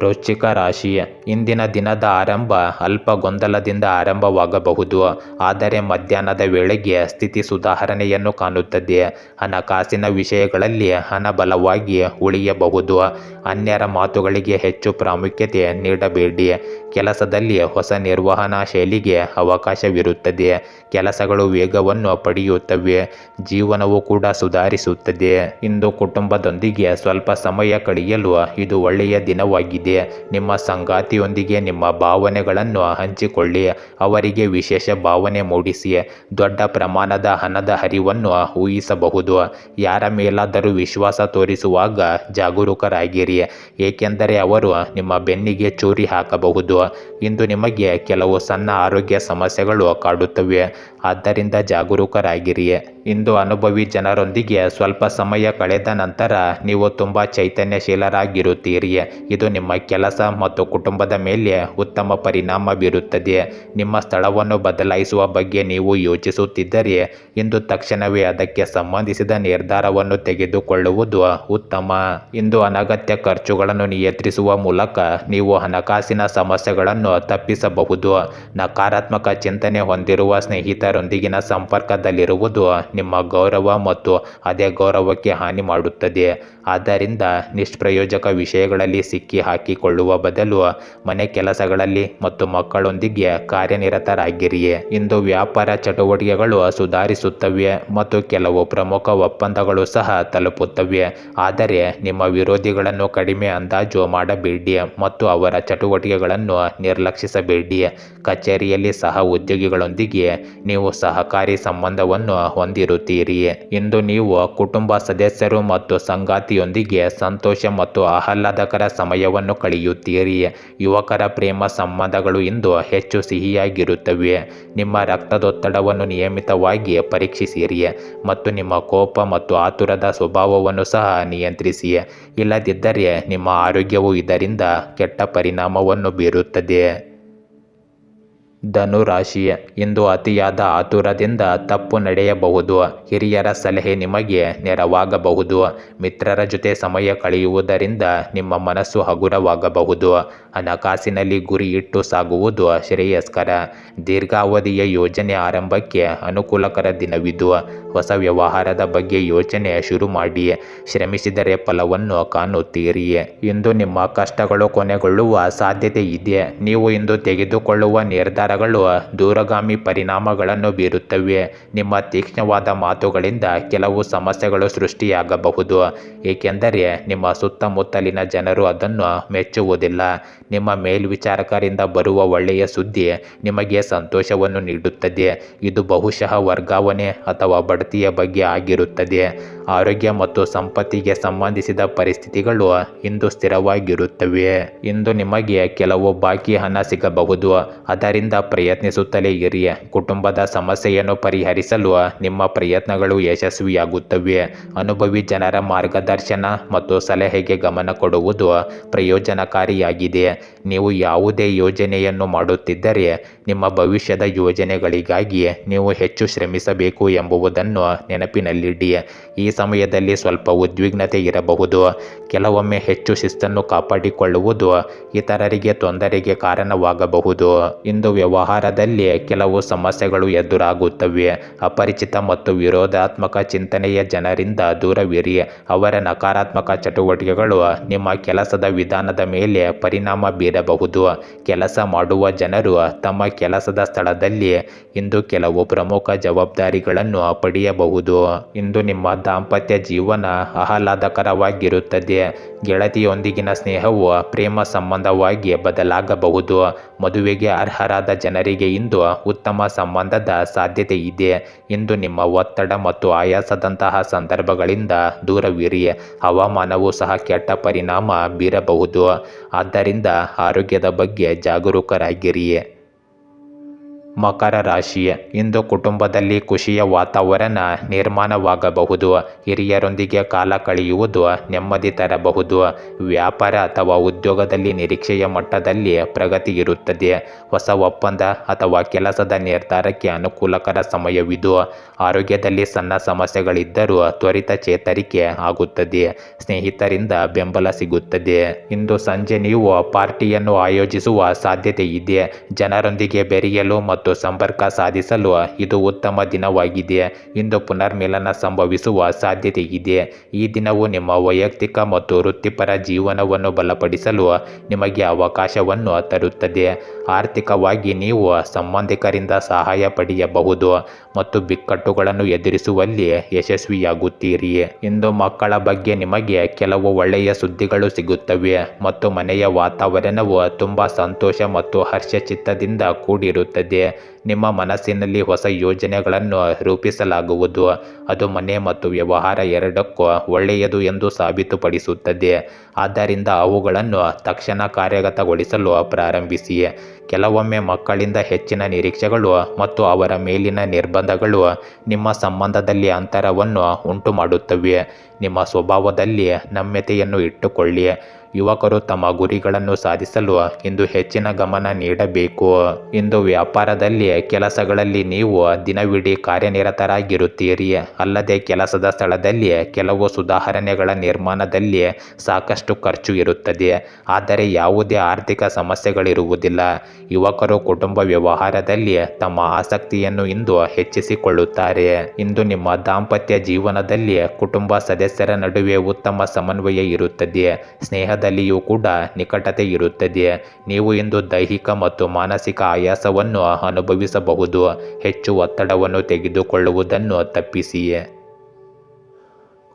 ವೃಶ್ಚಿಕ ರಾಶಿ. ಇಂದಿನ ದಿನದ ಆರಂಭ ಅಲ್ಪ ಗೊಂದಲದಿಂದ ಆರಂಭವಾಗಬಹುದು. ಆದರೆ ಮಧ್ಯಾಹ್ನದ ವೇಳೆಗೆ ಸ್ಥಿತಿ ಸುಧಾರಣೆಯನ್ನು ಕಾಣುತ್ತದೆ. ಹಣಕಾಸಿನ ವಿಷಯಗಳಲ್ಲಿ ಹಣ ಬಲವಾಗಿ ಉಳಿಯಬಹುದು. ಅನ್ಯರ ಮಾತುಗಳಿಗೆ ಹೆಚ್ಚು ಪ್ರಾಮುಖ್ಯತೆ ನೀಡಬೇಡಿ. ಕೆಲಸದಲ್ಲಿ ಹೊಸ ನಿರ್ವಹಣಾ ಶೈಲಿಗೆ ಅವಕಾಶವಿರುತ್ತದೆ. ಕೆಲಸಗಳು ವೇಗವನ್ನು ಪಡೆಯುತ್ತವೆ. ಜೀವನವು ಕೂಡ ಸುಧಾರಿಸುತ್ತದೆ. ಇಂದು ಕುಟುಂಬದೊಂದಿಗೆ ಸ್ವಲ್ಪ ಸಮಯ ಕಳೆಯಲು ಇದು ಒಳ್ಳೆಯ ದಿನವಾಗಿದೆ. ನಿಮ್ಮ ಸಂಗಾತಿಯೊಂದಿಗೆ ನಿಮ್ಮ ಭಾವನೆಗಳನ್ನು ಹಂಚಿಕೊಳ್ಳಿ. ಅವರಿಗೆ ವಿಶೇಷ ಭಾವನೆ ಮೂಡಿಸಿ. ದೊಡ್ಡ ಪ್ರಮಾಣದ ಹಣದ ಹರಿವನ್ನು ಊಹಿಸಬಹುದು. ಯಾರ ಮೇಲಾದರೂ ವಿಶ್ವಾಸ ತೋರಿಸುವಾಗ ಜಾಗರೂಕರಾಗಿರಿ. ಏಕೆಂದರೆ ಅವರು ನಿಮ್ಮ ಬೆನ್ನಿಗೆ ಚೂರಿ ಹಾಕಬಹುದು. ಇಂದು ನಿಮಗೆ ಕೆಲವು ಸಣ್ಣ ಆರೋಗ್ಯ ಸಮಸ್ಯೆಗಳು ಕಾಡುತ್ತವೆ. ಆದ್ದರಿಂದ ಜಾಗರೂಕರಾಗಿರಿ. ಇಂದು ಅನುಭವಿ ಜನರೊಂದಿಗೆ ಸ್ವಲ್ಪ ಸಮಯ ಕಳೆದ ನಂತರ ನೀವು ತುಂಬ ಚೈತನ್ಯಶೀಲರಾಗಿರುತ್ತೀರಿ. ಇದು ನಿಮ್ಮ ಕೆಲಸ ಮತ್ತು ಕುಟುಂಬದ ಮೇಲೆ ಉತ್ತಮ ಪರಿಣಾಮ ಬೀರುತ್ತದೆ. ನಿಮ್ಮ ಸ್ಥಳವನ್ನು ಬದಲಾಯಿಸುವ ಬಗ್ಗೆ ನೀವು ಯೋಚಿಸುತ್ತಿದ್ದರೆ, ಇಂದು ತಕ್ಷಣವೇ ಅದಕ್ಕೆ ಸಂಬಂಧಿಸಿದ ನಿರ್ಧಾರವನ್ನು ತೆಗೆದುಕೊಳ್ಳುವುದು ಉತ್ತಮ. ಇಂದು ಅನಗತ್ಯ ಖರ್ಚುಗಳನ್ನು ನಿಯಂತ್ರಿಸುವ ಮೂಲಕ ನೀವು ಹಣಕಾಸಿನ ಸಮಸ್ಯೆಗಳನ್ನು ತಪ್ಪಿಸಬಹುದು. ನಕಾರಾತ್ಮಕ ಚಿಂತನೆ ಹೊಂದಿರುವ ಸ್ನೇಹಿತರೊಂದಿಗಿನ ಸಂಪರ್ಕದಲ್ಲಿರುವುದು ನಿಮ್ಮ ಗೌರವ ಮತ್ತು ಅದೇ ಗೌರವಕ್ಕೆ ಹಾನಿ ಮಾಡುತ್ತದೆ. ಆದ್ದರಿಂದ ನಿಷ್ಪ್ರಯೋಜಕ ವಿಷಯಗಳಲ್ಲಿ ಸಿಕ್ಕಿ ಹಾಕಿಕೊಳ್ಳುವ ಬದಲು ಮನೆ ಕೆಲಸಗಳಲ್ಲಿ ಮತ್ತು ಮಕ್ಕಳೊಂದಿಗೆ ಕಾರ್ಯನಿರತರಾಗಿರಿ ಇಂದು ವ್ಯಾಪಾರ ಚಟುವಟಿಕೆಗಳು ಸುಧಾರಿಸುತ್ತವೆ ಮತ್ತು ಕೆಲವು ಪ್ರಮುಖ ಒಪ್ಪಂದಗಳು ಸಹ ತಲುಪುತ್ತವೆ. ಆದರೆ ನಿಮ್ಮ ವಿರೋಧಿಗಳನ್ನು ಕಡಿಮೆ ಅಂದಾಜು ಮಾಡಬೇಡಿ ಮತ್ತು ಅವರ ಚಟುವಟಿಕೆಗಳನ್ನು ನಿರ್ಲಕ್ಷಿಸಬೇಡಿ. ಕಚೇರಿಯಲ್ಲಿ ಸಹ ಉದ್ಯೋಗಿಗಳೊಂದಿಗೆ ನೀವು ಸಹಕಾರಿ ಸಂಬಂಧವನ್ನು ಹೊಂದಿರುತ್ತೀರಿ. ಇಂದು ನೀವು ಕುಟುಂಬ ಸದಸ್ಯರು ಮತ್ತು ಸಂಗಾತಿಯೊಂದಿಗೆ ಸಂತೋಷ ಮತ್ತು ಆಹ್ಲಾದಕರ ಸಮಯವನ್ನು ಕಳೆಯುತ್ತೀರಿ. ಯುವಕರ ಪ್ರೇಮ ಸಂಬಂಧಗಳು ಇಂದು ಹೆಚ್ಚು ಸಿಹಿಯಾಗಿರುತ್ತವೆ. ನಿಮ್ಮ ರಕ್ತದೊತ್ತಡವನ್ನು ನಿಯಮಿತವಾಗಿ ಪರೀಕ್ಷಿಸಿರಿ ಮತ್ತು ನಿಮ್ಮ ಕೋಪ ಮತ್ತು ಆತುರದ ಸ್ವಭಾವವನ್ನು ಸಹ ನಿಯಂತ್ರಿಸಿ. ಇಲ್ಲದಿದ್ದರೆ ನಿಮ್ಮ ಆರೋಗ್ಯವು ಇದರಿಂದ ಕೆಟ್ಟ ಪರಿಣಾಮವನ್ನು ಬೀರುತ್ತದೆ. ಧನುರಾಶಿ ಇಂದು ಅತಿಯಾದ ಆತುರದಿಂದ ತಪ್ಪು ನಡೆಯಬಹುದು. ಹಿರಿಯರ ಸಲಹೆ ನಿಮಗೆ ನೆರವಾಗಬಹುದು. ಮಿತ್ರರ ಜೊತೆ ಸಮಯ ಕಳೆಯುವುದರಿಂದ ನಿಮ್ಮ ಮನಸ್ಸು ಹಗುರವಾಗಬಹುದು. ಹಣಕಾಸಿನಲ್ಲಿ ಗುರಿ ಇಟ್ಟು ಸಾಗುವುದು ಶ್ರೇಯಸ್ಕರ. ದೀರ್ಘಾವಧಿಯ ಯೋಜನೆ ಆರಂಭಕ್ಕೆ ಅನುಕೂಲಕರ ದಿನವಿದು. ಹೊಸ ವ್ಯವಹಾರದ ಬಗ್ಗೆ ಯೋಚನೆ ಶುರು ಮಾಡಿ. ಶ್ರಮಿಸಿದರೆ ಫಲವನ್ನು ಕಾಣುತ್ತೀರಿ ಇಂದು ನಿಮ್ಮ ಕಷ್ಟಗಳು ಕೊನೆಗೊಳ್ಳುವ ಸಾಧ್ಯತೆ ಇದೆ. ನೀವು ಇಂದು ತೆಗೆದುಕೊಳ್ಳುವ ನಿರ್ಧಾರಗಳು ದೂರಗಾಮಿ ಪರಿಣಾಮಗಳನ್ನು ಬೀರುತ್ತವೆ. ನಿಮ್ಮ ತೀಕ್ಷ್ಣವಾದ ಮಾತುಗಳಿಂದ ಕೆಲವು ಸಮಸ್ಯೆಗಳು ಸೃಷ್ಟಿಯಾಗಬಹುದು. ಏಕೆಂದರೆ ನಿಮ್ಮ ಸುತ್ತಮುತ್ತಲಿನ ಜನರು ಅದನ್ನು ಮೆಚ್ಚುವುದಿಲ್ಲ. ನಿಮ್ಮ ಮೇಲ್ವಿಚಾರಕರಿಂದ ಬರುವ ಒಳ್ಳೆಯ ಸುದ್ದಿ ನಿಮಗೆ ಸಂತೋಷವನ್ನು ನೀಡುತ್ತದೆ. ಇದು ಬಹುಶಃ ವರ್ಗಾವಣೆ ಅಥವಾ ಬಡ್ತಿಯ ಬಗ್ಗೆ ಆಗಿರುತ್ತದೆ. ಆರೋಗ್ಯ ಮತ್ತು ಸಂಪತ್ತಿಗೆ ಸಂಬಂಧಿಸಿದ ಪರಿಸ್ಥಿತಿಗಳು ಇಂದು ಸ್ಥಿರವಾಗಿರುತ್ತವೆ. ಇಂದು ನಿಮಗೆ ಕೆಲವು ಬಾಕಿ ಹಣ ಸಿಗಬಹುದು. ಅದರಿಂದ ಪ್ರಯತ್ನಿಸುತ್ತಲೇ ಇರಿ. ಕುಟುಂಬದ ಸಮಸ್ಯೆಯನ್ನು ಪರಿಹರಿಸಲು ನಿಮ್ಮ ಪ್ರಯತ್ನಗಳು ಯಶಸ್ವಿಯಾಗುತ್ತವೆ. ಅನುಭವಿ ಜನರ ಮಾರ್ಗದರ್ಶನ ಮತ್ತು ಸಲಹೆಗೆ ಗಮನ ಕೊಡುವುದು ಪ್ರಯೋಜನಕಾರಿಯಾಗಿದೆ. ನೀವು ಯಾವುದೇ ಯೋಜನೆಯನ್ನು ಮಾಡುತ್ತಿದ್ದರೆ ನಿಮ್ಮ ಭವಿಷ್ಯದ ಯೋಜನೆಗಳಿಗಾಗಿ ನೀವು ಹೆಚ್ಚು ಶ್ರಮಿಸಬೇಕು ಎಂಬುದನ್ನು ನೆನಪಿನಲ್ಲಿಡಿ. ಈ ಸಮಯದಲ್ಲಿ ಸ್ವಲ್ಪ ಉದ್ವಿಗ್ನತೆ ಇರಬಹುದು. ಕೆಲವೊಮ್ಮೆ ಹೆಚ್ಚು ಶಿಸ್ತನ್ನು ಕಾಪಾಡಿಕೊಳ್ಳುವುದು ಇತರರಿಗೆ ತೊಂದರೆಗೆ ಕಾರಣವಾಗಬಹುದು. ಇಂದು ವ್ಯವಹಾರದಲ್ಲಿ ಕೆಲವು ಸಮಸ್ಯೆಗಳು ಎದುರಾಗುತ್ತವೆ. ಅಪರಿಚಿತ ಮತ್ತು ವಿರೋಧಾತ್ಮಕ ಚಿಂತನೆಯ ಜನರಿಂದ ದೂರವಿರಿ. ಅವರ ನಕಾರಾತ್ಮಕ ಚಟುವಟಿಕೆಗಳು ನಿಮ್ಮ ಕೆಲಸದ ವಿಧಾನದ ಮೇಲೆ ಪರಿಣಾಮ ಬೀರಬಹುದು. ಕೆಲಸ ಮಾಡುವ ಜನರು ತಮ್ಮ ಕೆಲಸದ ಸ್ಥಳದಲ್ಲಿ ಇಂದು ಕೆಲವು ಪ್ರಮುಖ ಜವಾಬ್ದಾರಿಗಳನ್ನು ಪಡೆಯಬಹುದು. ಇಂದು ನಿಮ್ಮ ದಾಂಪತ್ಯ ಜೀವನ ಆಹ್ಲಾದಕರವಾಗಿರುತ್ತದೆ. ಗೆಳತಿಯೊಂದಿಗಿನ ಸ್ನೇಹವು ಪ್ರೇಮ ಸಂಬಂಧವಾಗಿ ಬದಲಾಗಬಹುದು. ಮದುವೆಗೆ ಅರ್ಹರಾದ ಜನರಿಗೆ ಇಂದು ಉತ್ತಮ ಸಂಬಂಧದ ಸಾಧ್ಯತೆ ಇದೆ ಇಂದು ನಿಮ್ಮ ಒತ್ತಡ ಮತ್ತು ಆಯಾಸದಂತಹ ಸಂದರ್ಭಗಳಿಂದ ದೂರವಿರಿ. ಹವಾಮಾನವು ಸಹ ಕೆಟ್ಟ ಪರಿಣಾಮ ಬೀರಬಹುದು. ಆದ್ದರಿಂದ ಆರೋಗ್ಯದ ಬಗ್ಗೆ ಜಾಗರೂಕರಾಗಿರಿ. ಮಕರ ರಾಶಿ. ಇಂದು ಕುಟುಂಬದಲ್ಲಿ ಖುಷಿಯ ವಾತಾವರಣ ನಿರ್ಮಾಣವಾಗಬಹುದು. ಹಿರಿಯರೊಂದಿಗೆ ಕಾಲ ಕಳೆಯುವುದು ನೆಮ್ಮದಿ ತರಬಹುದು. ವ್ಯಾಪಾರ ಅಥವಾ ಉದ್ಯೋಗದಲ್ಲಿ ನಿರೀಕ್ಷೆಯ ಮಟ್ಟದಲ್ಲಿ ಪ್ರಗತಿ ಇರುತ್ತದೆ. ಹೊಸ ಒಪ್ಪಂದ ಅಥವಾ ಕೆಲಸದ ನಿರ್ಧಾರಕ್ಕೆ ಅನುಕೂಲಕರ ಸಮಯವಿದು. ಆರೋಗ್ಯದಲ್ಲಿ ಸಣ್ಣ ಸಮಸ್ಯೆಗಳಿದ್ದರೂ ತ್ವರಿತ ಚೇತರಿಕೆ ಆಗುತ್ತದೆ. ಸ್ನೇಹಿತರಿಂದ ಬೆಂಬಲ ಸಿಗುತ್ತದೆ. ಇಂದು ಸಂಜೆ ನೀವು ಪಾರ್ಟಿಯನ್ನು ಆಯೋಜಿಸುವ ಸಾಧ್ಯತೆ ಇದೆ. ಜನರೊಂದಿಗೆ ಬೆರೆಯಲು ಸಂಪರ್ಕ ಸಾಧಿಸಲು ಇದು ಉತ್ತಮ ದಿನವಾಗಿದೆ. ಇಂದು ಪುನರ್ಮಿಲನ ಸಂಭವಿಸುವ ಸಾಧ್ಯತೆ ಇದೆ ಈ ದಿನವು ನಿಮ್ಮ ವೈಯಕ್ತಿಕ ಮತ್ತು ವೃತ್ತಿಪರ ಜೀವನವನ್ನು ಬಲಪಡಿಸಲು ನಿಮಗೆ ಅವಕಾಶವನ್ನು ತರುತ್ತದೆ. ಆರ್ಥಿಕವಾಗಿ ನೀವು ಸಂಬಂಧಿಕರಿಂದ ಸಹಾಯ ಪಡೆಯಬಹುದು ಮತ್ತು ಬಿಕ್ಕಟ್ಟುಗಳನ್ನು ಎದುರಿಸುವಲ್ಲಿ ಯಶಸ್ವಿಯಾಗುತ್ತೀರಿ. ಇಂದು ಮಕ್ಕಳ ಬಗ್ಗೆ ನಿಮಗೆ ಕೆಲವು ಒಳ್ಳೆಯ ಸುದ್ದಿಗಳು ಸಿಗುತ್ತವೆ ಮತ್ತು ಮನೆಯ ವಾತಾವರಣವು ತುಂಬ ಸಂತೋಷ ಮತ್ತು ಹರ್ಷಚಿತ್ತದಿಂದ ಕೂಡಿರುತ್ತದೆ. ನಿಮ್ಮ ಮನಸ್ಸಿನಲ್ಲಿ ಹೊಸ ಯೋಜನೆಗಳನ್ನು ರೂಪಿಸಲಾಗುವುದು. ಅದು ಮನೆ ಮತ್ತು ವ್ಯವಹಾರ ಎರಡಕ್ಕೂ ಒಳ್ಳೆಯದು ಎಂದು ಸಾಬೀತುಪಡಿಸುತ್ತದೆ. ಆದ್ದರಿಂದ ಅವುಗಳನ್ನು ತಕ್ಷಣ ಕಾರ್ಯಗತಗೊಳಿಸಲು ಪ್ರಾರಂಭಿಸಿ. ಕೆಲವೊಮ್ಮೆ ಮಕ್ಕಳಿಂದ ಹೆಚ್ಚಿನ ನಿರೀಕ್ಷೆಗಳು ಮತ್ತು ಅವರ ಮೇಲಿನ ನಿರ್ಬಂಧಗಳು ನಿಮ್ಮ ಸಂಬಂಧದಲ್ಲಿ ಅಂತರವನ್ನು ಉಂಟು ಮಾಡುತ್ತವೆ ನಿಮ್ಮ ಸ್ವಭಾವದಲ್ಲಿ ನಮ್ಯತೆಯನ್ನು ಇಟ್ಟುಕೊಳ್ಳಿ. ಯುವಕರು ತಮ್ಮ ಗುರಿಗಳನ್ನು ಸಾಧಿಸಲು ಇಂದು ಹೆಚ್ಚಿನ ಗಮನ ನೀಡಬೇಕು. ಇಂದು ವ್ಯಾಪಾರದಲ್ಲಿ, ಕೆಲಸಗಳಲ್ಲಿ ನೀವು ದಿನವಿಡೀ ಕಾರ್ಯನಿರತರಾಗಿರುತ್ತೀರಿ. ಅಲ್ಲದೆ ಕೆಲಸದ ಸ್ಥಳದಲ್ಲಿ ಕೆಲವು ಸುಧಾರಣೆಗಳ ನಿರ್ಮಾಣದಲ್ಲಿ ಸಾಕಷ್ಟು ಖರ್ಚು ಇರುತ್ತದೆ. ಆದರೆ ಯಾವುದೇ ಆರ್ಥಿಕ ಸಮಸ್ಯೆಗಳಿರುವುದಿಲ್ಲ. ಯುವಕರು ಕುಟುಂಬ ವ್ಯವಹಾರದಲ್ಲಿ ತಮ್ಮ ಆಸಕ್ತಿಯನ್ನು ಇಂದು ಹೆಚ್ಚಿಸಿಕೊಳ್ಳುತ್ತಾರೆ. ಇಂದು ನಿಮ್ಮ ದಾಂಪತ್ಯ ಜೀವನದಲ್ಲಿ ಕುಟುಂಬ ಸದಸ್ಯರ ನಡುವೆ ಉತ್ತಮ ಸಮನ್ವಯ ಇರುತ್ತದೆ. ಸ್ನೇಹದಲ್ಲಿಯೂ ಕೂಡ ನಿಕಟತೆ ಇರುತ್ತದೆ ನೀವು ಇಂದು ದೈಹಿಕ ಮತ್ತು ಮಾನಸಿಕ ಆಯಾಸವನ್ನು ಅನುಭವಿಸಬಹುದು. ಹೆಚ್ಚು ಒತ್ತಡವನ್ನು ತೆಗೆದುಕೊಳ್ಳುವುದನ್ನು ತಪ್ಪಿಸಿ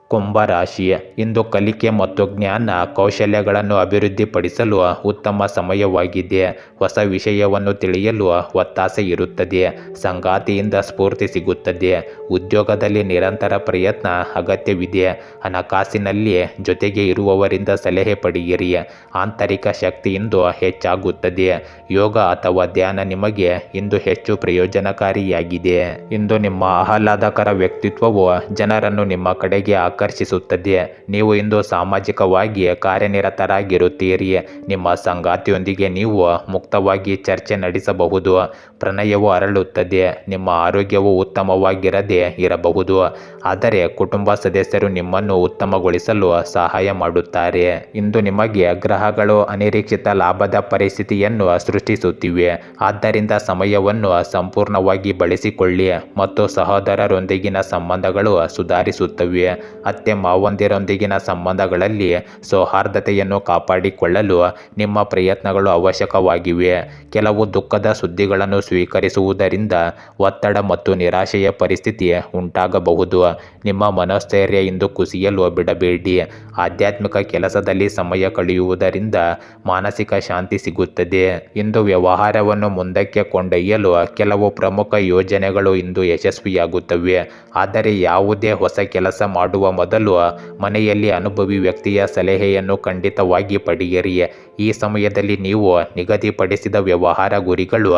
ಕುಂಭರಾಶಿ ಇಂದು ಕಲಿಕೆ ಮತ್ತು ಜ್ಞಾನ ಕೌಶಲ್ಯಗಳನ್ನು ಅಭಿವೃದ್ಧಿಪಡಿಸಲು ಉತ್ತಮ ಸಮಯವಾಗಿದೆ. ಹೊಸ ವಿಷಯವನ್ನು ತಿಳಿಯಲು ಒತ್ತಾಸೆ ಇರುತ್ತದೆ. ಸಂಗಾತಿಯಿಂದ ಸ್ಫೂರ್ತಿ ಸಿಗುತ್ತದೆ. ಉದ್ಯೋಗದಲ್ಲಿ ನಿರಂತರ ಪ್ರಯತ್ನ ಅಗತ್ಯವಿದೆ. ಹಣಕಾಸಿನಲ್ಲಿ ಜೊತೆಗೆ ಇರುವವರಿಂದ ಸಲಹೆ ಪಡೆಯಿರಿ. ಆಂತರಿಕ ಶಕ್ತಿ ಇಂದು ಹೆಚ್ಚಾಗುತ್ತದೆ. ಯೋಗ ಅಥವಾ ಧ್ಯಾನ ನಿಮಗೆ ಇಂದು ಹೆಚ್ಚು ಪ್ರಯೋಜನಕಾರಿಯಾಗಿದೆ. ಇಂದು ನಿಮ್ಮ ಆಹ್ಲಾದಕರ ವ್ಯಕ್ತಿತ್ವವು ಜನರನ್ನು ನಿಮ್ಮ ಕಡೆಗೆ ಆಕರ್ಷಿಸುತ್ತದೆ ನೀವು ಇಂದು ಸಾಮಾಜಿಕವಾಗಿ ಕಾರ್ಯನಿರತರಾಗಿರುತ್ತೀರಿ. ನಿಮ್ಮ ಸಂಗಾತಿಯೊಂದಿಗೆ ನೀವು ಮುಕ್ತವಾಗಿ ಚರ್ಚೆ ನಡೆಸಬಹುದು. ಪ್ರಣಯವು ಅರಳುತ್ತದೆ. ನಿಮ್ಮ ಆರೋಗ್ಯವು ಉತ್ತಮವಾಗಿರದೇ ಇರಬಹುದು. ಆದರೆ ಕುಟುಂಬ ಸದಸ್ಯರು ನಿಮ್ಮನ್ನು ಉತ್ತಮಗೊಳಿಸಲು ಸಹಾಯ ಮಾಡುತ್ತಾರೆ. ಇಂದು ನಿಮಗೆ ಗ್ರಹಗಳು ಅನಿರೀಕ್ಷಿತ ಲಾಭದ ಪರಿಸ್ಥಿತಿಯನ್ನು ಸೃಷ್ಟಿಸುತ್ತಿವೆ. ಆದ್ದರಿಂದ ಸಮಯವನ್ನು ಸಂಪೂರ್ಣವಾಗಿ ಬಳಸಿಕೊಳ್ಳಿ ಮತ್ತು ಸಹೋದರರೊಂದಿಗಿನ ಸಂಬಂಧಗಳು ಸುಧಾರಿಸುತ್ತವೆ. ಅತ್ತೆ ಮಾವಂದಿರೊಂದಿಗಿನ ಸಂಬಂಧಗಳಲ್ಲಿ ಸೌಹಾರ್ದತೆಯನ್ನು ಕಾಪಾಡಿಕೊಳ್ಳಲು ನಿಮ್ಮ ಪ್ರಯತ್ನಗಳು ಅವಶ್ಯಕವಾಗಿವೆ. ಕೆಲವು ದುಃಖದ ಸುದ್ದಿಗಳನ್ನು ಸ್ವೀಕರಿಸುವುದರಿಂದ ಒತ್ತಡ ಮತ್ತು ನಿರಾಶೆಯ ಪರಿಸ್ಥಿತಿ ಉಂಟಾಗಬಹುದು. ನಿಮ್ಮ ಮನೋಸ್ಥೈರ್ಯ ಇಂದು ಕುಸಿಯಲು ಬಿಡಬೇಡಿ. ಆಧ್ಯಾತ್ಮಿಕ ಕೆಲಸದಲ್ಲಿ ಸಮಯ ಕಳೆಯುವುದರಿಂದ ಮಾನಸಿಕ ಶಾಂತಿ ಸಿಗುತ್ತದೆ. ಇಂದು ವ್ಯವಹಾರವನ್ನು ಮುಂದಕ್ಕೆ ಕೊಂಡೊಯ್ಯಲು ಕೆಲವು ಪ್ರಮುಖ ಯೋಜನೆಗಳು ಇಂದು ಯಶಸ್ವಿಯಾಗುತ್ತವೆ. ಆದರೆ ಯಾವುದೇ ಹೊಸ ಕೆಲಸ ಮಾಡುವ ಮೊದಲು ಮನೆಯಲ್ಲಿ ಅನುಭವಿ ವ್ಯಕ್ತಿಯ ಸಲಹೆಯನ್ನು ಖಂಡಿತವಾಗಿ ಪಡೆಯಿರಿ. ಈ ಸಮಯದಲ್ಲಿ ನೀವು ನಿಗದಿಪಡಿಸಿದ ವ್ಯವಹಾರ ಗುರಿಗಳು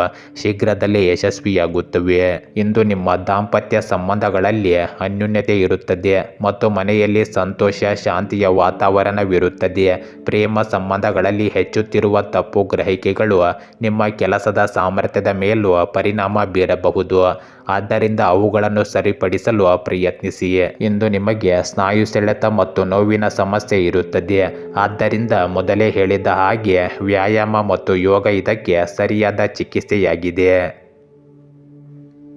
ಶೀಘ್ರದಲ್ಲೇ ಯಶಸ್ವಿಯಾಗುತ್ತವೆ. ಇಂದು ನಿಮ್ಮ ದಾಂಪತ್ಯ ಸಂಬಂಧಗಳಲ್ಲಿ ಅನ್ಯೂನ್ಯತೆ ಇರುತ್ತದೆ ಮತ್ತು ಮನೆಯಲ್ಲಿ ಸಂತೋಷ, ಶಾಂತಿಯ ವಾತಾವರಣವಿರುತ್ತದೆ. ಪ್ರೇಮ ಸಂಬಂಧಗಳಲ್ಲಿ ಹೆಚ್ಚುತ್ತಿರುವ ತಪ್ಪು ಗ್ರಹಿಕೆಗಳು ನಿಮ್ಮ ಕೆಲಸದ ಸಾಮರ್ಥ್ಯದ ಮೇಲೂ ಪರಿಣಾಮ ಬೀರಬಹುದು. ಆದ್ದರಿಂದ ಅವುಗಳನ್ನು ಸರಿಪಡಿಸಲು ಪ್ರಯತ್ನಿಸಿ ಇಂದು ನಿಮಗೆ ಸ್ನಾಯು ಸೆಳೆತ ಮತ್ತು ನೋವಿನ ಸಮಸ್ಯೆ ಇರುತ್ತದೆ ಆದ್ದರಿಂದ ಮೊದಲೇ ಹೇಳಿದ ಹಾಗೆ ವ್ಯಾಯಾಮ ಮತ್ತು ಯೋಗ ಇದಕ್ಕೆ ಸರಿಯಾದ ಚಿಕಿತ್ಸೆಯಾಗಿದೆ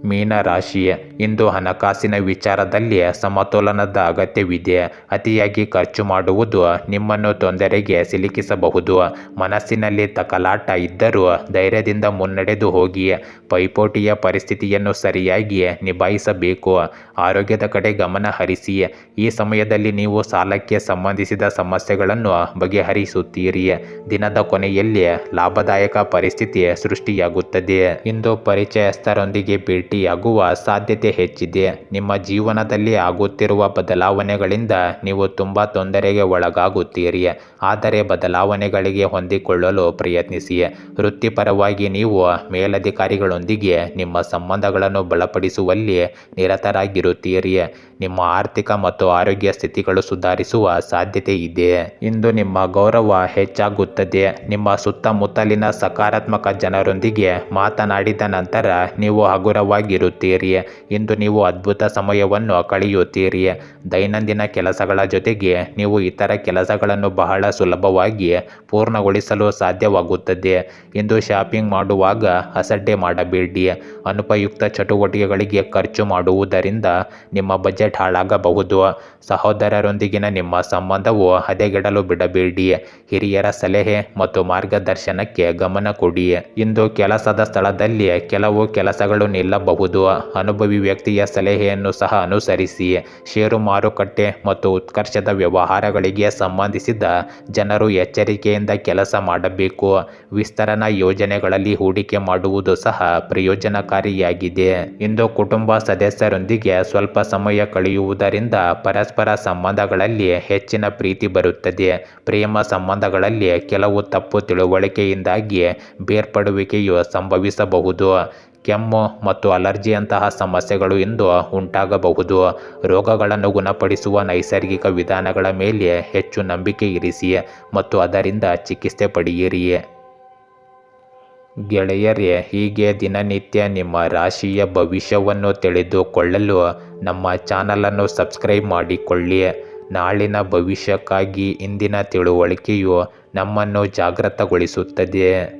ಮೀನರಾಶಿ ಇಂದು ಹಣಕಾಸಿನ ವಿಚಾರದಲ್ಲಿ ಸಮತೋಲನದ ಅಗತ್ಯವಿದೆ. ಅತಿಯಾಗಿ ಖರ್ಚು ಮಾಡುವುದು ನಿಮ್ಮನ್ನು ತೊಂದರೆಗೆ ಸಿಲುಕಿಸಬಹುದು. ಮನಸ್ಸಿನಲ್ಲಿ ತಕಲಾಟ ಇದ್ದರೂ ಧೈರ್ಯದಿಂದ ಮುನ್ನಡೆದು ಹೋಗಿ ಪೈಪೋಟಿಯ ಪರಿಸ್ಥಿತಿಯನ್ನು ಸರಿಯಾಗಿ ನಿಭಾಯಿಸಬೇಕು. ಆರೋಗ್ಯದ ಕಡೆ ಗಮನ ಹರಿಸಿ. ಈ ಸಮಯದಲ್ಲಿ ನೀವು ಸಾಲಕ್ಕೆ ಸಂಬಂಧಿಸಿದ ಸಮಸ್ಯೆಗಳನ್ನು ಬಗೆಹರಿಸುತ್ತೀರಿ. ದಿನದ ಕೊನೆಯಲ್ಲಿ ಲಾಭದಾಯಕ ಪರಿಸ್ಥಿತಿ ಸೃಷ್ಟಿಯಾಗುತ್ತದೆ. ಇಂದು ಪರಿಚಯಸ್ಥರೊಂದಿಗೆ ಭೇಟಿಯಾಗುವ ಸಾಧ್ಯತೆ ಹೆಚ್ಚಿದೆ. ನಿಮ್ಮ ಜೀವನದಲ್ಲಿ ಆಗುತ್ತಿರುವ ಬದಲಾವಣೆಗಳಿಂದ ನೀವು ತುಂಬ ತೊಂದರೆಗೆ ಒಳಗಾಗುತ್ತೀರಿ. ಆದರೆ ಬದಲಾವಣೆಗಳಿಗೆ ಹೊಂದಿಕೊಳ್ಳಲು ಪ್ರಯತ್ನಿಸಿ. ವೃತ್ತಿಪರವಾಗಿ ನೀವು ಮೇಲಧಿಕಾರಿಗಳೊಂದಿಗೆ ನಿಮ್ಮ ಸಂಬಂಧಗಳನ್ನು ಬಲಪಡಿಸುವಲ್ಲಿ ನಿರತರಾಗಿರುತ್ತೀರಿ. ನಿಮ್ಮ ಆರ್ಥಿಕ ಮತ್ತು ಆರೋಗ್ಯ ಸ್ಥಿತಿಗಳು ಸುಧಾರಿಸುವ ಸಾಧ್ಯತೆ ಇದೆ. ಇಂದು ನಿಮ್ಮ ಗೌರವ ಹೆಚ್ಚಾಗುತ್ತದೆ. ನಿಮ್ಮ ಸುತ್ತಮುತ್ತಲಿನ ಸಕಾರಾತ್ಮಕ ಜನರೊಂದಿಗೆ ಮಾತನಾಡಿದ ನಂತರ ನೀವು ಹಗುರವಾಗಿರುತ್ತೀರಿ ಇಂದು ನೀವು ಅದ್ಭುತ ಸಮಯವನ್ನು ಕಳೆಯುತ್ತೀರಿ ದೈನಂದಿನ ಕೆಲಸಗಳ ಜೊತೆಗೆ ನೀವು ಇತರ ಕೆಲಸಗಳನ್ನು ಬಹಳ ಸುಲಭವಾಗಿ ಪೂರ್ಣಗೊಳಿಸಲು ಸಾಧ್ಯವಾಗುತ್ತದೆ. ಇಂದು ಶಾಪಿಂಗ್ ಮಾಡುವಾಗ ಅಸಡ್ಡೆ ಮಾಡಬೇಡಿ. ಅನುಪಯುಕ್ತ ಚಟುವಟಿಕೆಗಳಿಗೆ ಖರ್ಚು ಮಾಡುವುದರಿಂದ ನಿಮ್ಮ ಬಜೆಟ್ ಹಾಳಾಗಬಹುದು. ಸಹೋದರರೊಂದಿಗಿನ ನಿಮ್ಮ ಸಂಬಂಧವು ಹದಗೆಡಲು ಬಿಡಬೇಡಿ. ಹಿರಿಯರ ಸಲಹೆ ಮತ್ತು ಮಾರ್ಗದರ್ಶನಕ್ಕೆ ಗಮನ ಕೊಡಿ. ಇಂದು ಕೆಲಸದ ಸ್ಥಳದಲ್ಲಿ ಕೆಲವು ಕೆಲಸಗಳು ನಿಲ್ಲಬಹುದು ಅನುಭವಿ ವ್ಯಕ್ತಿಯ ಸಲಹೆಯನ್ನು ಸಹ ಅನುಸರಿಸಿ ಷೇರು ಮಾರುಕಟ್ಟೆ ಮತ್ತು ಉತ್ಕರ್ಷದ ವ್ಯವಹಾರಗಳಿಗೆ ಸಂಬಂಧಿಸಿದ ಜನರು ಎಚ್ಚರಿಕೆಯಿಂದ ಕೆಲಸ ಮಾಡಬೇಕು. ವಿಸ್ತರಣಾ ಯೋಜನೆಗಳಲ್ಲಿ ಹೂಡಿಕೆ ಮಾಡುವುದು ಸಹ ಪ್ರಯೋಜನಕಾರಿಯಾಗಿದೆ. ಇಂದು ಕುಟುಂಬ ಸದಸ್ಯರೊಂದಿಗೆ ಸ್ವಲ್ಪ ಸಮಯ ಕಳೆಯುವುದರಿಂದ ಪರಸ್ಪರ ಸಂಬಂಧಗಳಲ್ಲಿ ಹೆಚ್ಚಿನ ಪ್ರೀತಿ ಬರುತ್ತದೆ. ಪ್ರೇಮ ಸಂಬಂಧಗಳಲ್ಲಿ ಕೆಲವು ತಪ್ಪು ತಿಳುವಳಿಕೆಯಿಂದಾಗಿ ಬೇರ್ಪಡುವಿಕೆಯು ಸಂಭವಿಸಬಹುದು. ಕೆಮ್ಮು ಮತ್ತು ಅಲರ್ಜಿಯಂತಹ ಸಮಸ್ಯೆಗಳು ಇಂದು ಉಂಟಾಗಬಹುದು. ರೋಗಗಳನ್ನು ಗುಣಪಡಿಸುವ ನೈಸರ್ಗಿಕ ವಿಧಾನಗಳ ಮೇಲೆ ಹೆಚ್ಚು ನಂಬಿಕೆ ಇರಿಸಿ ಮತ್ತು ಅದರಿಂದ ಚಿಕಿತ್ಸೆ ಪಡೆಯಿರಿ. ಗೆಳೆಯರೇ, ಹೀಗೆ ದಿನನಿತ್ಯ ನಿಮ್ಮ ರಾಶಿಯ ಭವಿಷ್ಯವನ್ನು ತಿಳಿದುಕೊಳ್ಳಲು ನಮ್ಮ ಚಾನಲನ್ನು ಸಬ್ಸ್ಕ್ರೈಬ್ ಮಾಡಿಕೊಳ್ಳಿ. ನಾಳಿನ ಭವಿಷ್ಯಕ್ಕಾಗಿ ಇಂದಿನ ತಿಳುವಳಿಕೆಯು ನಮ್ಮನ್ನು ಜಾಗೃತಗೊಳಿಸುತ್ತದೆ.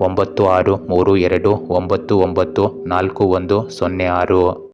ಒಂಬತ್ತು ಆರು ಮೂರು ಎರಡು ಒಂಬತ್ತು ಒಂಬತ್ತು ನಾಲ್ಕು ಒಂದು ಸೊನ್ನೆ ಆರು.